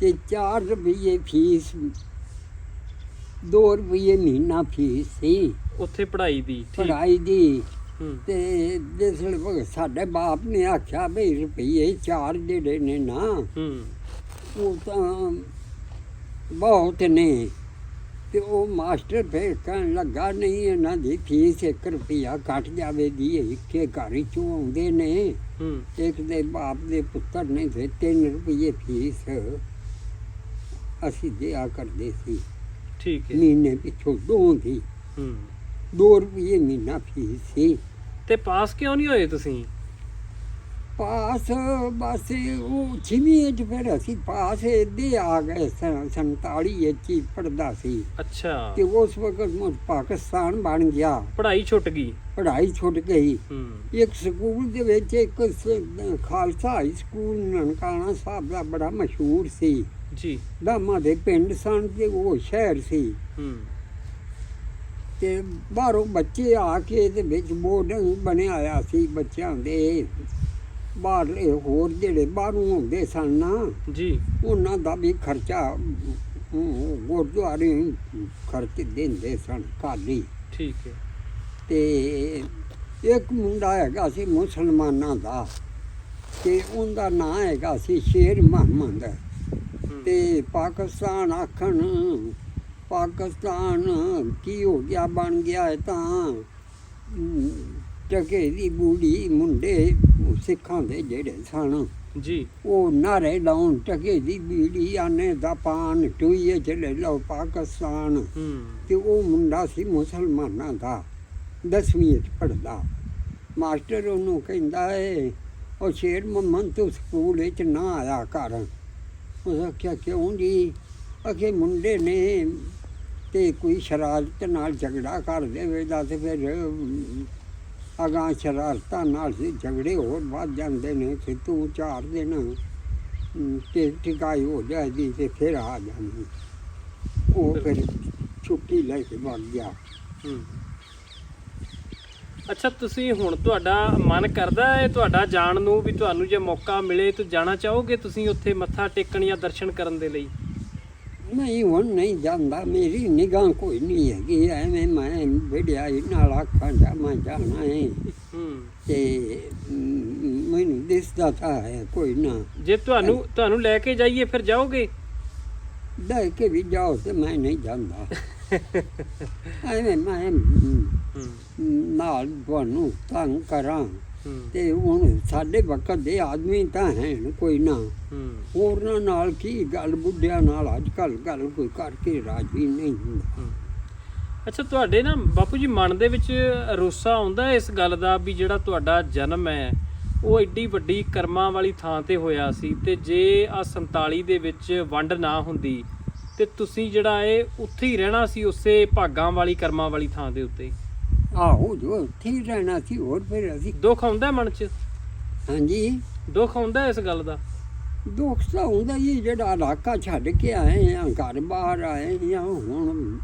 ਤੇ 4 ਰੁਪਏ ਫੀਸ 2 ਰੁਪਏ ਮਹੀਨਾ ਫੀਸ ਸੀ। ਉੱਥੇ ਪੜ੍ਹਾਈ ਦੀ ਪੜ੍ਹਾਈ ਦੀ। ਤੇ ਜਿਸ ਵੇਲੇ ਸਾਡੇ ਬਾਪ ਨੇ ਆਖਿਆ ਵੀ ਰੁਪਈਏ ਚਾਰ ਜਿਹੜੇ ਨੇ ਨਾ ਹੂੰ। ਉਹ ਤਾਂ ਬਹੁਤ ਨੇ। ਤੇ ਉਹ ਮਾਸਟਰ ਫੇਰ ਕਹਿਣ ਲੱਗਾ ਨਹੀਂ ਇਹਨਾਂ ਦੀ ਫੀਸ 1 ਰੁਪਿਆ ਘਟ ਜਾਵੇਗੀ ਇੱਕੇ ਘਰ ਚੋਂ ਆਉਂਦੇ ਨੇ। ਹੂੰ। ਇੱਕ ਦੇ ਬਾਪ ਦੇ ਪੁੱਤਰ ਨੇ ਤੇ 3 ਰੁਪਏ ਫੀਸ ਅਸੀਂ ਦਿਆ ਕਰਦੇ ਸੀ। ਠੀਕ ਹੈ। ਮਹੀਨੇ ਪਿੱਛੋਂ ਦੋ ਦੀ। ਹੂੰ। 2 ਰੁਪਏ ਮਹੀਨਾ ਫੀਸ ਸੀ। ਤੇ ਪਾਸ ਕਿਉਂ ਨਹੀਂ ਹੋਏ ਤੁਸੀਂ? ਪਾਸ ਬਸ ਉਹ ਛੇਵੀਂ ਚ ਫਿਰ ਅਸੀਂ ਪਾਸ ਇਹਦੇ ਆ ਗਏ ਸਨ 47 ਵਿੱਚ ਹੀ ਪੜਦਾ ਸੀ। ਅੱਛਾ। ਤੇ ਉਸ ਵਕਤ ਮੁੜ ਪਾਕਿਸਤਾਨ ਬਣ ਗਿਆ। ਪੜ੍ਹਾਈ ਛੁੱਟ ਗਈ। ਪੜ੍ਹਾਈ ਛੁੱਟ ਗਈ। ਇੱਕ ਸਕੂਲ ਦੇ ਵਿੱਚ ਇੱਕ ਖਾਲਸਾ ਹਾਈ ਸਕੂਲ ਨਨਕਾਣਾ ਸਾਹਿਬ ਦਾ ਬੜਾ ਮਸ਼ਹੂਰ ਸੀ। ਜੀ। ਦਾਮਾ ਦੇ ਪਿੰਡ ਸਨ ਤੇ ਉਹ ਸ਼ਹਿਰ ਸੀ। ਤੇ ਬਾਹਰੋਂ ਬੱਚੇ ਆ ਕੇ ਇਹਦੇ ਵਿੱਚ ਬੋਰਡਿੰਗ ਬਣਿਆ ਹੋਇਆ ਸੀ ਬੱਚਿਆਂ ਦੇ। ਬਾਹਰਲੇ ਹੋਰ ਜਿਹੜੇ ਬਾਹਰੋਂ ਆਉਂਦੇ ਸਨ ਨਾ ਜੀ। ਉਹਨਾਂ ਦਾ ਵੀ ਖਰਚਾ ਗੁਰਦੁਆਰੇ ਖਰਚ ਦਿੰਦੇ ਸਨ ਖਾਲੀ। ਠੀਕ ਹੈ। ਤੇ ਇੱਕ ਮੁੰਡਾ ਹੈਗਾ ਸੀ ਮੁਸਲਮਾਨਾਂ ਦਾ ਤੇ ਉਹਦਾ ਨਾਂ ਹੈਗਾ ਸੀ ਸ਼ੇਰ ਮੁਹੰਮਦ। ਤੇ ਪਾਕਿਸਤਾਨ ਆਖਣ ਪਾਕਿਸਤਾਨ ਕੀ ਹੋ ਗਿਆ ਬਣ ਗਿਆ ਹੈ ਤਾਂ ਟਕੇ ਦੀ ਬੂੜੀ ਮੁੰਡੇ ਸਿੱਖਾਂ ਦੇ ਜਿਹੜੇ ਸਨ। ਜੀ। ਉਹ ਨਾਰੇ ਲਾਉਣ ਟਕੇ ਦੀ ਬੀੜੀ ਆਨੇ ਦਾ ਪਾਨ ਟੂਈਏ ਚਲੇ ਲਓ ਪਾਕਿਸਤਾਨ। ਤੇ ਉਹ ਮੁੰਡਾ ਸੀ ਮੁਸਲਮਾਨਾਂ ਦਾ ਦਸਵੀਂ ਵਿੱਚ ਪੜਦਾ ਮਾਸਟਰ ਉਹਨੂੰ ਕਹਿੰਦਾ ਏ ਉਹ ਸ਼ੇਰ ਮੁਹੰਮਦ ਤੂੰ ਸਕੂਲ ਵਿੱਚ ਨਾ ਆਇਆ ਕਰ। ਉਹ ਆਖਿਆ ਕਿਉਂ ਜੀ? ਅਖੇ ਮੁੰਡੇ ਨੇ ਤੇ ਕੋਈ ਸ਼ਰਾਰਤ ਨਾਲ ਝਗੜਾ ਕਰ ਦੇਵੇਗਾ ਤੇ ਫਿਰ ਅਗਾਂ ਸ਼ਰਾਰਤਾਂ ਨਾਲ ਹੀ ਝਗੜੇ ਹੋਰ ਵੱਧ ਜਾਂਦੇ ਨੇ ਕਿ ਤੂੰ ਚਾਰ ਦਿਨ ਅਮ, ਤੇ ਟਿਕਾਈ ਹੋ ਜਾਂਦੀ ਤੇ ਫਿਰ ਆ ਜਾਂਦੀ। ਉਹ ਫਿਰ ਛੁੱਟੀ ਲੈ ਕੇ ਵਗ ਗਿਆ। ਅੱਛਾ ਤੁਸੀਂ ਹੁਣ ਤੁਹਾਡਾ ਮਨ ਕਰਦਾ ਹੈ ਤੁਹਾਡਾ ਜਾਣ ਨੂੰ ਵੀ ਤੁਹਾਨੂੰ ਜੇ ਮੌਕਾ ਮਿਲੇ ਤਾਂ ਜਾਣਾ ਚਾਹੋਗੇ ਤੁਸੀਂ ਉੱਥੇ ਮੱਥਾ ਟੇਕਣ ਜਾਂ ਦਰਸ਼ਨ ਕਰਨ ਦੇ ਲਈ? ਨਹੀਂ ਹੁਣ ਨਹੀਂ ਜਾਂਦਾ। ਮੇਰੀ ਨਿਗਾਹ ਕੋਈ ਨਹੀਂ ਹੈਗੀ ਐਵੇਂ ਮੈਂ ਜਾਣਾ ਹੈ। ਹੂੰ ਤੇ ਮੈਨੂੰ ਦਿਸਦਾ ਤਾਂ ਹੈ ਕੋਈ ਨਾ ਜੇ ਤੁਹਾਨੂੰ ਤੁਹਾਨੂੰ ਲੈ ਕੇ ਜਾਈਏ ਫਿਰ ਜਾਓਗੇ? ਲੈ ਕੇ ਵੀ ਜਾਓ ਤੇ ਮੈਂ ਨਹੀਂ ਜਾਂਦਾ। ਐਵੇਂ ਮੈਂ ਮ, ਹੂੰ। ਨਾਲ ਤੁਹਾਨੂੰ ਤੰਗ ਕਰਾਂ ਹੂੰ। ਤੇ ਹੁਣ ਸਾਡੇ ਵਕਤ ਦੇ ਆਦਮੀ ਤਾਂ ਹਨ ਕੋਈ ਨਾ। ਹੂੰ। ਹੋਰਨਾਂ ਨਾਲ ਕੀ ਗੱਲ ਬੁੱਢਿਆਂ ਨਾਲ ਅੱਜ ਕੱਲ ਗੱਲ ਕੋਈ ਕਰਕੇ ਰਾਜੀ ਨਹੀਂ ਹੁੰਦਾ। ਹੂੰ। ਅੱਛਾ ਤੁਹਾਡੇ ਨਾ ਬਾਪੂ ਜੀ ਮਨ ਦੇ ਵਿੱਚ ਰੋਸਾ ਆਉਂਦਾ ਇਸ ਗੱਲ ਦਾ ਵੀ ਜਿਹੜਾ ਤੁਹਾਡਾ ਜਨਮ ਹੈ ਉਹ ਐਡੀ ਵੱਡੀ ਕਰਮਾਂ ਵਾਲੀ ਥਾਂ ਤੇ ਹੋਇਆ ਸੀ ਤੇ ਜੇ ਆ 47 ਦੇ ਵਿੱਚ ਵੰਡ ਨਾ ਹੁੰਦੀ ਤੇ ਤੁਸੀਂ ਜਿਹੜਾ ਇਹ ਉੱਥੇ ਹੀ ਰਹਿਣਾ ਸੀ ਉਸੇ ਭਾਗਾਂ ਵਾਲੀ ਕਰਮਾਂ ਵਾਲੀ ਥਾਂ ਦੇ ਉੱਤੇ? ਆਹੋ ਜੋ ਉੱਥੇ ਹੀ ਰਹਿਣਾ ਸੀ ਹੋਰ ਫਿਰ ਅਸੀਂ ਦੁੱਖ ਆਉਂਦਾ ਮਨ 'ਚ? ਹਾਂਜੀ। ਦੁੱਖ ਆਉਂਦਾ ਇਸ ਗੱਲ ਦਾ? ਦੁੱਖ ਤਾਂ ਹੁੰਦਾ ਹੀ ਜਿਹੜਾ ਇਲਾਕਾ ਛੱਡ ਕੇ ਆਏ ਆ ਘਰ ਬਾਹਰ ਆਏ ਆ ਹੁਣ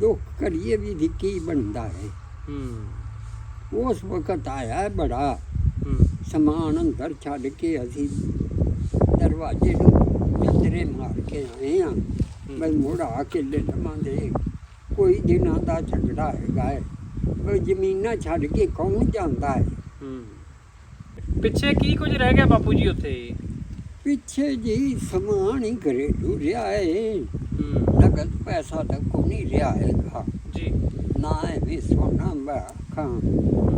ਦੁੱਖ ਕਰੀਏ ਵੀ ਦੀ ਕੀ ਬਣਦਾ ਹੈ। ਹੂੰ। ਉਸ ਵਕਤ ਆਇਆ ਬੜਾ ਹੂੰ। ਸਮਾਨ ਅੰਦਰ ਛੱਡ ਕੇ ਅਸੀਂ ਦਰਵਾਜ਼ੇ ਨੂੰ ਜੰਦਰੇ ਮਾਰ ਕੇ ਆਏ ਆ ਮੈਂ ਮੁੜ ਆ ਕੇ ਲੈ ਲਵਾਂਗੇ ਕੋਈ ਦਿਨਾਂ ਦਾ ਝਗੜਾ ਹੈਗਾ ਹੈ ਉਹ ਜ਼ਮੀਨਾਂ ਛੱਡ ਕੇ ਕੌਣ ਜਾਂਦਾ ਹੈ? ਪਿੱਛੇ ਕੀ ਕੁਝ ਰਹਿ ਗਿਆ ਬਾਪੂ ਜੀ ਉੱਥੇ? ਪਿੱਛੇ ਜੀ ਸਮਾਨ ਹੀ ਘਰੇਲੂ ਰਿਹਾ ਹੈ ਹੂੰ ਨਗਦ ਪੈਸਾ ਤਾਂ ਕੋਈ ਨਹੀਂ ਰਿਹਾ ਹੈਗਾ। ਜੀ। ਨਾ ਐਵੇਂ ਸੋਨਾ ਬਾਖਾਂ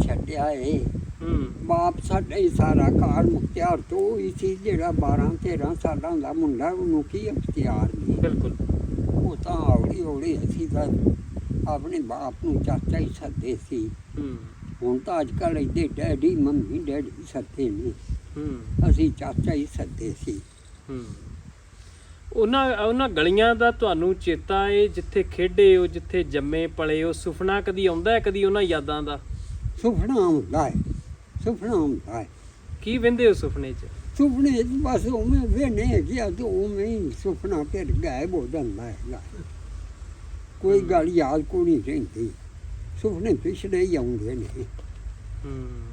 ਛੱਡਿਆ ਏ। ਹੂੰ। ਬਾਪ ਸਾਡਾ ਹੀ ਸਾਰਾ ਕਾਰ ਮੁਖਤਿਆਰ ਤੋਂ ਹੀ ਸੀ ਜਿਹੜਾ 12 13 ਸਾਲਾਂ ਦਾ ਮੁੰਡਾ ਉਹਨੂੰ ਕੀ ਅਖਤਿਆਰ ਨਹੀਂ ਬਿਲਕੁਲ। ਉਹ ਤਾਂ ਹੌਲੀ ਹੌਲੀ ਅਸੀਂ ਤਾਂ ਆਪਣੇ ਬਾਪ ਨੂੰ ਚਾਚਾ ਹੀ ਸੱਦੇ ਸੀ। ਹੂੰ। ਹੁਣ ਤਾਂ ਅੱਜ ਕੱਲ੍ਹ ਇਹਦੇ ਡੈਡੀ ਮੰਮੀ ਡੈਡੀ ਸੱਦੇ ਨੇ। ਹੂੰ। ਅਸੀਂ ਚਾਚਾ ਹੀ ਸੱਦੇ ਸੀ। ਹੂੰ। ਉਹਨਾਂ ਉਹਨਾਂ ਗਲੀਆਂ ਦਾ ਤੁਹਾਨੂੰ ਚੇਤਾ ਏ ਜਿੱਥੇ ਖੇਡੇ ਹੋ ਜਿੱਥੇ ਜੰਮੇ ਪਲੇ ਹੋ ਸੁਪਨਾ ਕਦੀ ਆਉਂਦਾ ਹੈ ਕਦੀ ਉਹਨਾਂ ਯਾਦਾਂ ਦਾ? ਸੁਪਨਾ ਹੁੰਦਾ ਹੈ ਸੁਪਨਾ ਹੁੰਦਾ ਹੈ ਕੀ ਵਹਿੰਦੇ ਹੋ ਸੁਪਨੇ 'ਚ? ਸੁਪਨੇ 'ਚ ਬਸ ਉਵੇਂ ਵੇਨੇ ਗਿਆ ਤੇ ਉਵੇਂ ਹੀ ਸੁਪਨਾ ਫਿਰ ਗਾਇਬ ਹੋ ਜਾਂਦਾ ਹੈਗਾ। ਕੋਈ ਗੱਲ ਯਾਦ ਕੋ ਨਹੀਂ ਰਹਿੰਦੀ। ਸੁਪਨੇ ਪਿਛਲੇ ਹੀ ਆਉਂਦੇ ਨੇ। ਹੂੰ।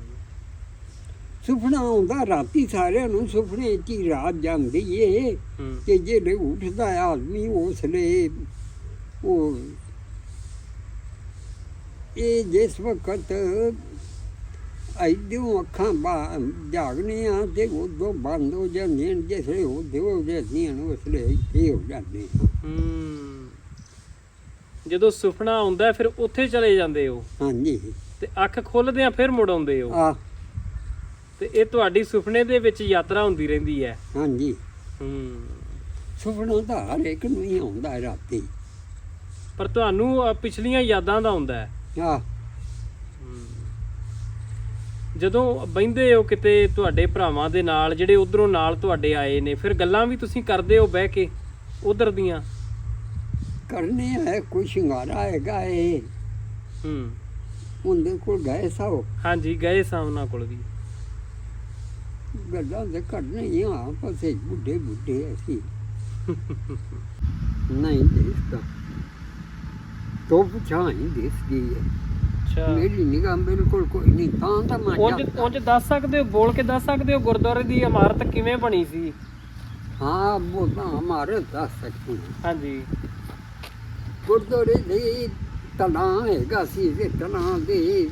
ਸੁਪਨਾ ਆਉਂਦਾ ਰਾਤੀ ਸਾਰਿਆਂ ਨੂੰ ਸੁਪਨੇ 'ਚ ਹੀ ਰਾਤ ਜਾਂਦੀ ਏ। ਕਿ ਜਿਹੜੇ ਉੱਠਦਾ ਆਦਮੀ ਉਸ ਲਈ ਉਹ ਇਹ ਜਿਸ ਵਕਤ ਐਦਿਓ ਅੱਖਾਂ ਬਾ ਜਾਗਨੀਆਂ ਤੇ ਉਦੋਂ ਬੰਦ ਹੋ ਜਾਂਦੀਆਂ ਨੇ, ਜਿਸ ਵੇਲੇ ਉਹ ਹੋ ਜਾਂਦੀਆਂ ਨੇ ਉਸ ਲਈ ਇੱਥੇ ਹੋ ਜਾਂਦੇ ਜਦੋਂ ਸੁਪਨਾ ਆਉਂਦਾ ਫਿਰ ਉੱਥੇ ਚਲੇ ਜਾਂਦੇ ਹੋ? ਹਾਂਜੀ। ਤੇ ਅੱਖ ਖੁੱਲਦੇ ਆ ਫਿਰ ਮੁੜ ਆਉਂਦੇ ਹੋ? ਆ ਤੇ ਇਹ ਤੁਹਾਡੀ ਸੁਪਨੇ ਦੇ ਵਿੱਚ ਯਾਤਰਾ ਹੁੰਦੀ ਰਹਿੰਦੀ ਹੈ। ਹਾਂਜੀ। ਹੂੰ। ਸੁਪਨਾ ਤਾਂ ਹਰ ਇੱਕ ਨੂੰ ਹੀ ਆਉਂਦਾ ਹੈ ਰਾਤੀ। ਪਰ ਤੁਹਾਨੂੰ ਅ, ਪਿਛਲੀਆਂ ਯਾਦਾਂ ਦਾ ਆਉਂਦਾ ਹੈ। ਆ ਜਦੋਂ ਬਹਿੰਦੇ ਹੋ ਕਿਤੇ ਤੁਹਾਡੇ ਭਰਾਵਾਂ ਦੇ ਨਾਲ ਜਿਹੜੇ ਉਧਰੋਂ ਨਾਲ ਤੁਹਾਡੇ ਆਏ ਨੇ ਫਿਰ ਗੱਲਾਂ ਵੀ ਤੁਸੀਂ ਕਰਦੇ ਹੋ ਬਹਿ ਕੇ ਉਧਰ ਦੀਆਂ? ਕਰਨੇ ਹੈ ਕੋਈ ਸ਼ਿੰਗਾਰਾ ਹੈਗਾ ਏ। ਹੂੰ। ਉਹਦੇ ਕੋਲ ਗਏ ਸਾਓ ਹਾਂਜੀ ਗਏ ਸਾਂ ਉਹਨਾਂ ਕੋਲ ਵੀ। ਗੱਲਾਂ ਦੇ ਕਰਨੇ ਹੀ ਆ ਪਸੇ ਬੁੱਢੇ ਬੁੱਢੇ ਅਸੀਂ। ਨਹੀਂ ਦੇਖਦਾ ਤੋਂ। ਪੁੱਛਾਂ ਹੀ ਦੇਖਦੀ ਹੈ। ਅੱਛਾ। ਮੇਰੀ ਨਿਗਾਹ ਬਿਲਕੁਲ ਕੋਈ ਨਹੀਂ ਤਾਂ ਤਾਂ ਮੈਂ ਉਂਝ ਜਾਂਦਾ। ਉਂਝ ਦੱਸ ਸਕਦੇ ਹੋ ਬੋਲ ਕੇ ਦੱਸ ਸਕਦੇ ਹੋ ਗੁਰਦੁਆਰੇ ਦੀ ਇਮਾਰਤ ਕਿਵੇਂ ਬਣੀ ਸੀ? ਹਾਂ ਉਹ ਤਾਂ ਹਮਾਰੇ ਦੱਸ ਸਕਦੇ ਹਾਂ। ਹਾਂਜੀ। ਗੁਰਦੁਆਰੇ ਦੇ ਤਲਾਂ ਹੈਗਾ ਸੀ ਤੇ ਤਲਾਂ ਦੇ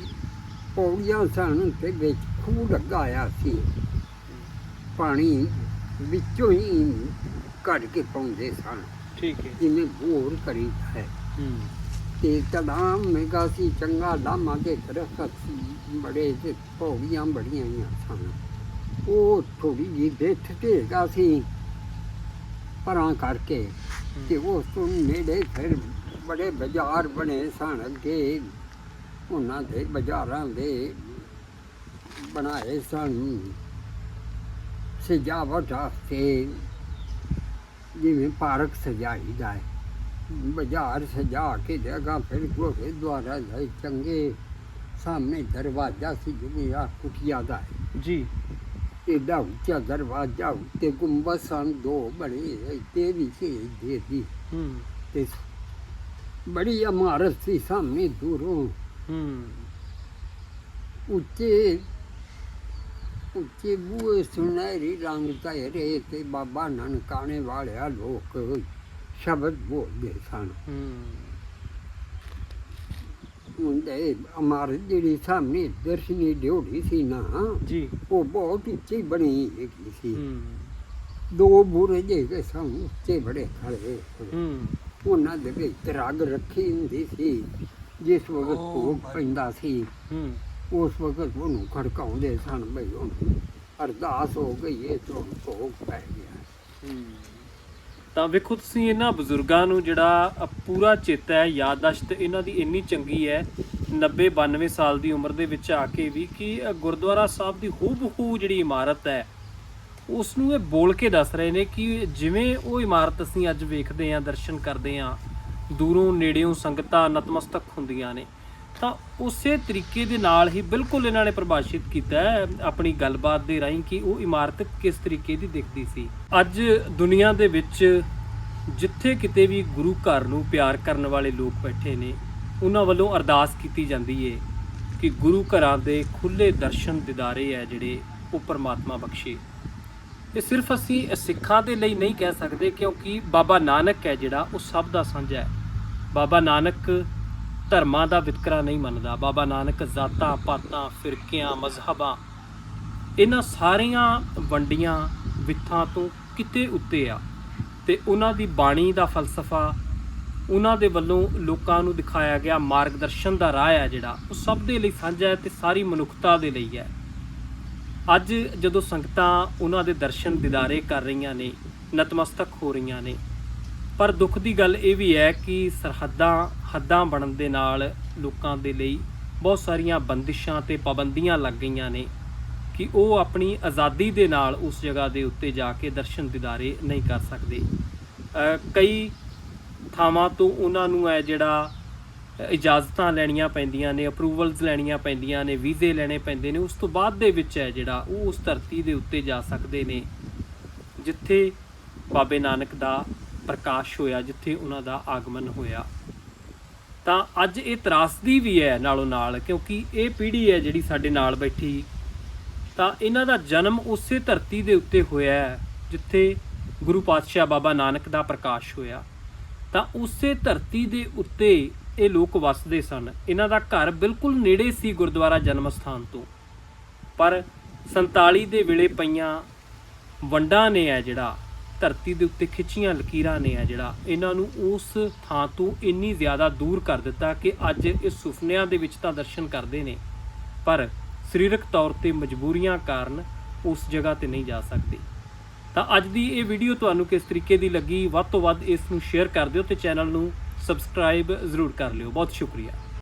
ਪੌੜੀਆਂ ਸਨ ਤੇ ਵਿੱਚ ਖੂਹ ਲੱਗਾ ਆ ਸੀ। ਪਾਣੀ ਵਿੱਚੋਂ ਹੀ ਕੱਢ ਕੇ ਪਾਉਂਦੇ ਸਨ। ਠੀਕ ਹੈ। ਜਿਵੇਂ ਬੋਰ ਕਰੀਦਾ ਹੈ। ਹੂੰ। ਤੇ ਤਲਾਮ ਮੇਗਾ ਸੀ ਚੰਗਾ ਲਾਮਾ ਦੇ ਦਰਖਤ ਸੀ ਬੜੇ ਤੇ ਪੌੜੀਆਂ ਬੜੀਆਂ ਹੀ ਸਨ। ਉਹ ਥੋੜੀ ਜਿਹੀ ਬੈਠ ਕੇ ਹੈਗਾ ਸੀ ਪਰਾਂ ਕਰਕੇ ਤੇ ਉਸ ਤੋਂ ਨੇੜੇ ਫਿਰ ਬੜੇ ਬਾਜ਼ਾਰ ਬਣੇ ਸਨ। ਅੱਗੇ ਉਹਨਾਂ ਦੇ ਬਾਜ਼ਾਰਾਂ ਦੇ ਬਣਾਏ ਸਨ। ਸਜਾਵਟ ਵਾਸਤੇ ਜਿਵੇਂ ਪਾਰਕ ਸਜਾਈਦਾ ਹੈ ਬਾਜ਼ਾਰ ਸਜਾ ਕੇ ਜਗਾ ਫਿਰ ਗੋਰੇ ਦੁਆਰਾ ਜਾਈ ਚੰਗੇ ਸਾਹਮਣੇ ਦਰਵਾਜ਼ਾ ਸੀ ਜਿਵੇਂ ਆ ਕੁਟਿਆ ਦਾ ਹੈ। ਜੀ। ਏਡਾ ਉੱਚਾ ਦਰਵਾਜ਼ਾ ਉੱਤੇ ਗੁੰਬਦ ਸਨ ਦੋ ਬੜੇ ਤੇ ਵੀ ਸੀ ਦੇ ਦੀ ਹੂੰ। ਤੇ ਬੜੀ ਇਮਾਰਤ ਸੀ ਸਾਹਮਣੇ ਦੂਰੋਂ। ਹੂੰ। ਉੱਚੇ ਉੱਚੇ ਬੂਏ ਸੁਨਹਿਰੀ ਰੰਗ ਤੇਰੇ ਤੇ ਬਾਬਾ ਨਨਕਾਣੇ ਵਾਲਿਆ ਲੋਕ ਸ਼ਬਦ ਬੋਲਦੇ ਸਨ। ਹੂੰ। ਹੁੰਦੇ ਇਮਾਰਤ ਜਿਹੜੀ ਸਾਹਮਣੇ ਦਰਸ਼ਨੀ ਡਿਉਢੀ ਸੀ ਨਾ ਜੀ। ਉਹ ਬਹੁਤ ਉੱਚੀ ਬਣੀ ਹੈਗੀ ਸੀ। ਹੂੰ। ਦੋ ਬੂਰੇ ਜਿਹੇ ਸਨ ਉੱਚੇ ਬੜੇ ਖੜੇ ਹੂੰ। ਉਹਨਾਂ ਦੇ ਵਿੱਚ ਰਗ ਰੱਖੀ ਹੁੰਦੀ ਸੀ ਜਿਸ ਵਕਤ ਭੋਗ ਪੈਂਦਾ ਸੀ। ਹੂੰ। ਉਸ ਵਕਤ ਉਹਨੂੰ ਖੜਕਾਉਂਦੇ ਸਨ, ਬਈ ਹੁਣ ਅਰਦਾਸ ਹੋ ਗਈ ਹੈ ਤੋਂ ਭੋਗ ਪੈ ਗਿਆ। ਤਾਂ ਵੇਖੋ ਤੁਸੀਂ ਇਹਨਾਂ ਬਜ਼ੁਰਗਾਂ ਨੂੰ ਜਿਹੜਾ ਪੂਰਾ ਚੇਤਾ ਹੈ, ਯਾਦਦਾਸ਼ਤ ਇਹਨਾਂ ਦੀ ਇੰਨੀ ਚੰਗੀ ਹੈ 90 92 ਸਾਲ ਦੀ ਉਮਰ ਦੇ ਵਿੱਚ ਆ ਕੇ ਵੀ ਕਿ ਗੁਰਦੁਆਰਾ ਸਾਹਿਬ ਦੀ ਹੂਬਹੂ ਜਿਹੜੀ ਇਮਾਰਤ ਹੈ, ਉਸ ਨੂੰ ਇਹ ਬੋਲ ਕੇ ਦੱਸ ਰਹੇ ਨੇ ਕਿ ਜਿਵੇਂ ਉਹ ਇਮਾਰਤ ਅਸੀਂ ਅੱਜ ਵੇਖਦੇ ਹਾਂ, ਦਰਸ਼ਨ ਕਰਦੇ ਹਾਂ, ਦੂਰੋਂ ਨੇੜਿਓਂ ਸੰਗਤਾਂ ਨਤਮਸਤਕ ਹੁੰਦੀਆਂ ਨੇ। ਤਾਂ ਉਸੇ ਤਰੀਕੇ ਦੇ ਨਾਲ ਹੀ ਬਿਲਕੁਲ ਇਹਨਾਂ ਨੇ ਪਰਿਭਾਸ਼ਿਤ ਕੀਤਾ ਹੈ, ਆਪਣੀ ਗੱਲਬਾਤ ਦੇ ਰਾਹੀਂ ਕਿ ਉਹ ਇਮਾਰਤ ਕਿਸ ਤਰੀਕੇ ਦੀ ਦਿਖਦੀ ਸੀ। ਅੱਜ ਦੁਨੀਆ ਦੇ ਵਿੱਚ ਜਿੱਥੇ ਕਿਤੇ ਵੀ ਗੁਰੂ ਘਰ ਨੂੰ ਪਿਆਰ ਕਰਨ ਵਾਲੇ ਲੋਕ ਬੈਠੇ ਨੇ, ਉਹਨਾਂ ਵੱਲੋਂ ਅਰਦਾਸ ਕੀਤੀ ਜਾਂਦੀ ਏ ਕਿ ਗੁਰੂ ਘਰਾਂ ਦੇ ਖੁੱਲੇ ਦਰਸ਼ਨ ਦਿਦਾਰੇ ਹੈ ਜਿਹੜੇ ਉਹ ਪਰਮਾਤਮਾ ਬਖਸ਼ੇ। ਇਹ ਸਿਰਫ ਅਸੀਂ ਸਿੱਖਾਂ ਦੇ ਲਈ ਨਹੀਂ ਕਹਿ ਸਕਦੇ ਕਿਉਂਕਿ ਬਾਬਾ ਨਾਨਕ ਹੈ ਜਿਹੜਾ, ਉਹ ਸਭ ਦਾ ਸਾਂਝਾ ਹੈ। ਬਾਬਾ ਨਾਨਕ ਧਰਮਾਂ ਦਾ ਵਿਤਕਰਾ ਨਹੀਂ ਮੰਨਦਾ। ਬਾਬਾ ਨਾਨਕ ਜ਼ਾਤਾਂ, ਪਾਤਾਂ, ਫਿਰਕਿਆਂ, ਮਜ਼ਹਬਾਂ, ਇਹਨਾਂ ਸਾਰੀਆਂ ਵੰਡੀਆਂ ਵਿਥਾਂ ਤੋਂ ਕਿਤੇ ਉੱਤੇ ਆ ਤੇ ਉਹਨਾਂ ਦੀ ਬਾਣੀ ਦਾ ਫਲਸਫਾ ਉਹਨਾਂ ਦੇ ਵੱਲੋਂ ਲੋਕਾਂ ਨੂੰ ਦਿਖਾਇਆ ਗਿਆ। ਮਾਰਗਦਰਸ਼ਨ ਦਾ ਰਾਹ ਹੈ ਜਿਹੜਾ, ਉਹ ਸਭ ਦੇ ਲਈ ਸਾਂਝਾ ਹੈ ਤੇ ਸਾਰੀ ਮਨੁੱਖਤਾ ਦੇ ਲਈ ਹੈ। ਅੱਜ ਜਦੋਂ ਸੰਗਤਾਂ ਉਹਨਾਂ ਦੇ ਦਰਸ਼ਨ ਦਿਦਾਰੇ ਕਰ ਰਹੀਆਂ ਨੇ, ਨਤਮਸਤਕ ਹੋ ਰਹੀਆਂ ਨੇ ਪਰ ਦੁੱਖ ਦੀ ਗੱਲ ਇਹ ਵੀ ਹੈ ਕਿ ਸਰਹੱਦਾਂ, ਹੱਦਾਂ ਬਣਨ ਦੇ ਨਾਲ ਲੋਕਾਂ ਦੇ ਲਈ ਬਹੁਤ ਸਾਰੀਆਂ ਬੰਦਿਸ਼ਾਂ ਤੇ ਪਾਬੰਦੀਆਂ ਲੱਗ ਗਈਆਂ ਨੇ ਕਿ ਉਹ ਆਪਣੀ ਆਜ਼ਾਦੀ ਦੇ ਨਾਲ ਉਸ ਜਗ੍ਹਾ ਦੇ ਉੱਤੇ ਜਾ ਕੇ ਦਰਸ਼ਨ ਦਿਦਾਰੇ ਨਹੀਂ ਕਰ ਸਕਦੇ। ਕਈ ਥਾਵਾਂ ਤੋਂ ਉਹਨਾਂ ਨੂੰ ਹੈ ਜਿਹੜਾ ਇਜਾਜ਼ਤਾਂ ਲੈਣੀਆਂ ਪੈਂਦੀਆਂ ਨੇ ਅਪਰੂਵਲਸ ਲੈਣੀਆਂ ਪੈਂਦੀਆਂ ਨੇ, ਵੀਜ਼ੇ ਲੈਣੇ ਪੈਂਦੇ ਨੇ, ਉਸ ਤੋਂ ਬਾਅਦ ਦੇ ਵਿੱਚ ਹੈ ਜਿਹੜਾ ਉਹ ਉਸ ਧਰਤੀ ਦੇ ਉੱਤੇ ਜਾ ਸਕਦੇ ਨੇ, ਜਿੱਥੇ ਬਾਬੇ ਨਾਨਕ ਦਾ ਪ੍ਰਕਾਸ਼ ਹੋਇਆ ਜਿੱਥੇ ਉਹਨਾਂ ਦਾ ਆਗਮਨ ਹੋਇਆ। ਤਾਂ ਅੱਜ ਇਹ ਤਰਾਸਦੀ ਵੀ ਹੈ ਨਾਲੋਂ ਨਾਲ, ਕਿਉਂਕਿ ਇਹ ਪੀੜ੍ਹੀ ਹੈ ਜਿਹੜੀ ਸਾਡੇ ਨਾਲ ਬੈਠੀ। ਤਾਂ ਇਹਨਾਂ ਦਾ ਜਨਮ ਉਸੇ ਧਰਤੀ ਦੇ ਉੱਤੇ ਹੋਇਆ ਹੈ, ਜਿੱਥੇ ਗੁਰੂ ਪਾਤਸ਼ਾਹ ਬਾਬਾ ਨਾਨਕ ਦਾ ਪ੍ਰਕਾਸ਼ ਹੋਇਆ। ਤਾਂ ਉਸੇ ਧਰਤੀ ਦੇ ਉੱਤੇ ਇਹ ਲੋਕ ਵਸਦੇ ਸਨ। ਇਹਨਾਂ ਦਾ ਘਰ ਬਿਲਕੁਲ ਨੇੜੇ ਸੀ ਗੁਰਦੁਆਰਾ ਜਨਮ ਸਥਾਨ ਤੋਂ। ਪਰ 47 ਦੇ ਵੇਲੇ ਪਈਆਂ ਵੰਡਾਂ ਨੇ ਹੈ ਜਿਹੜਾ ਧਰਤੀ ਦੇ ਉੱਤੇ ਖਿੱਚੀਆਂ ਲਕੀਰਾਂ ਨੇ ਆ ਜਿਹੜਾ। ਇਹਨਾਂ ਨੂੰ ਉਸ ਥਾਂ ਤੋਂ ਇੰਨੀ ਜ਼ਿਆਦਾ ਦੂਰ ਕਰ ਦਿੱਤਾ ਕਿ ਅੱਜ ਇਹ ਸੁਪਨਿਆਂ ਦੇ ਵਿੱਚ ਤਾਂ ਦਰਸ਼ਨ ਕਰਦੇ ਨੇ, ਪਰ ਸਰੀਰਕ ਤੌਰ ਤੇ ਮਜਬੂਰੀਆਂ ਕਾਰਨ ਉਸ ਜਗ੍ਹਾ ਤੇ ਨਹੀਂ ਜਾ ਸਕਦੇ। ਤਾਂ ਅੱਜ ਦੀ ਇਹ ਵੀਡੀਓ ਤੁਹਾਨੂੰ ਕਿਸ ਤਰੀਕੇ ਦੀ ਲੱਗੀ, ਵੱਧ ਤੋਂ ਵੱਧ ਇਸ ਨੂੰ ਸ਼ੇਅਰ ਕਰ ਦਿਓ ਤੇ ਚੈਨਲ ਨੂੰ ਸਬਸਕ੍ਰਾਈਬ ਜ਼ਰੂਰ ਕਰ ਲਿਓ। ਬਹੁਤ ਸ਼ੁਕਰੀਆ।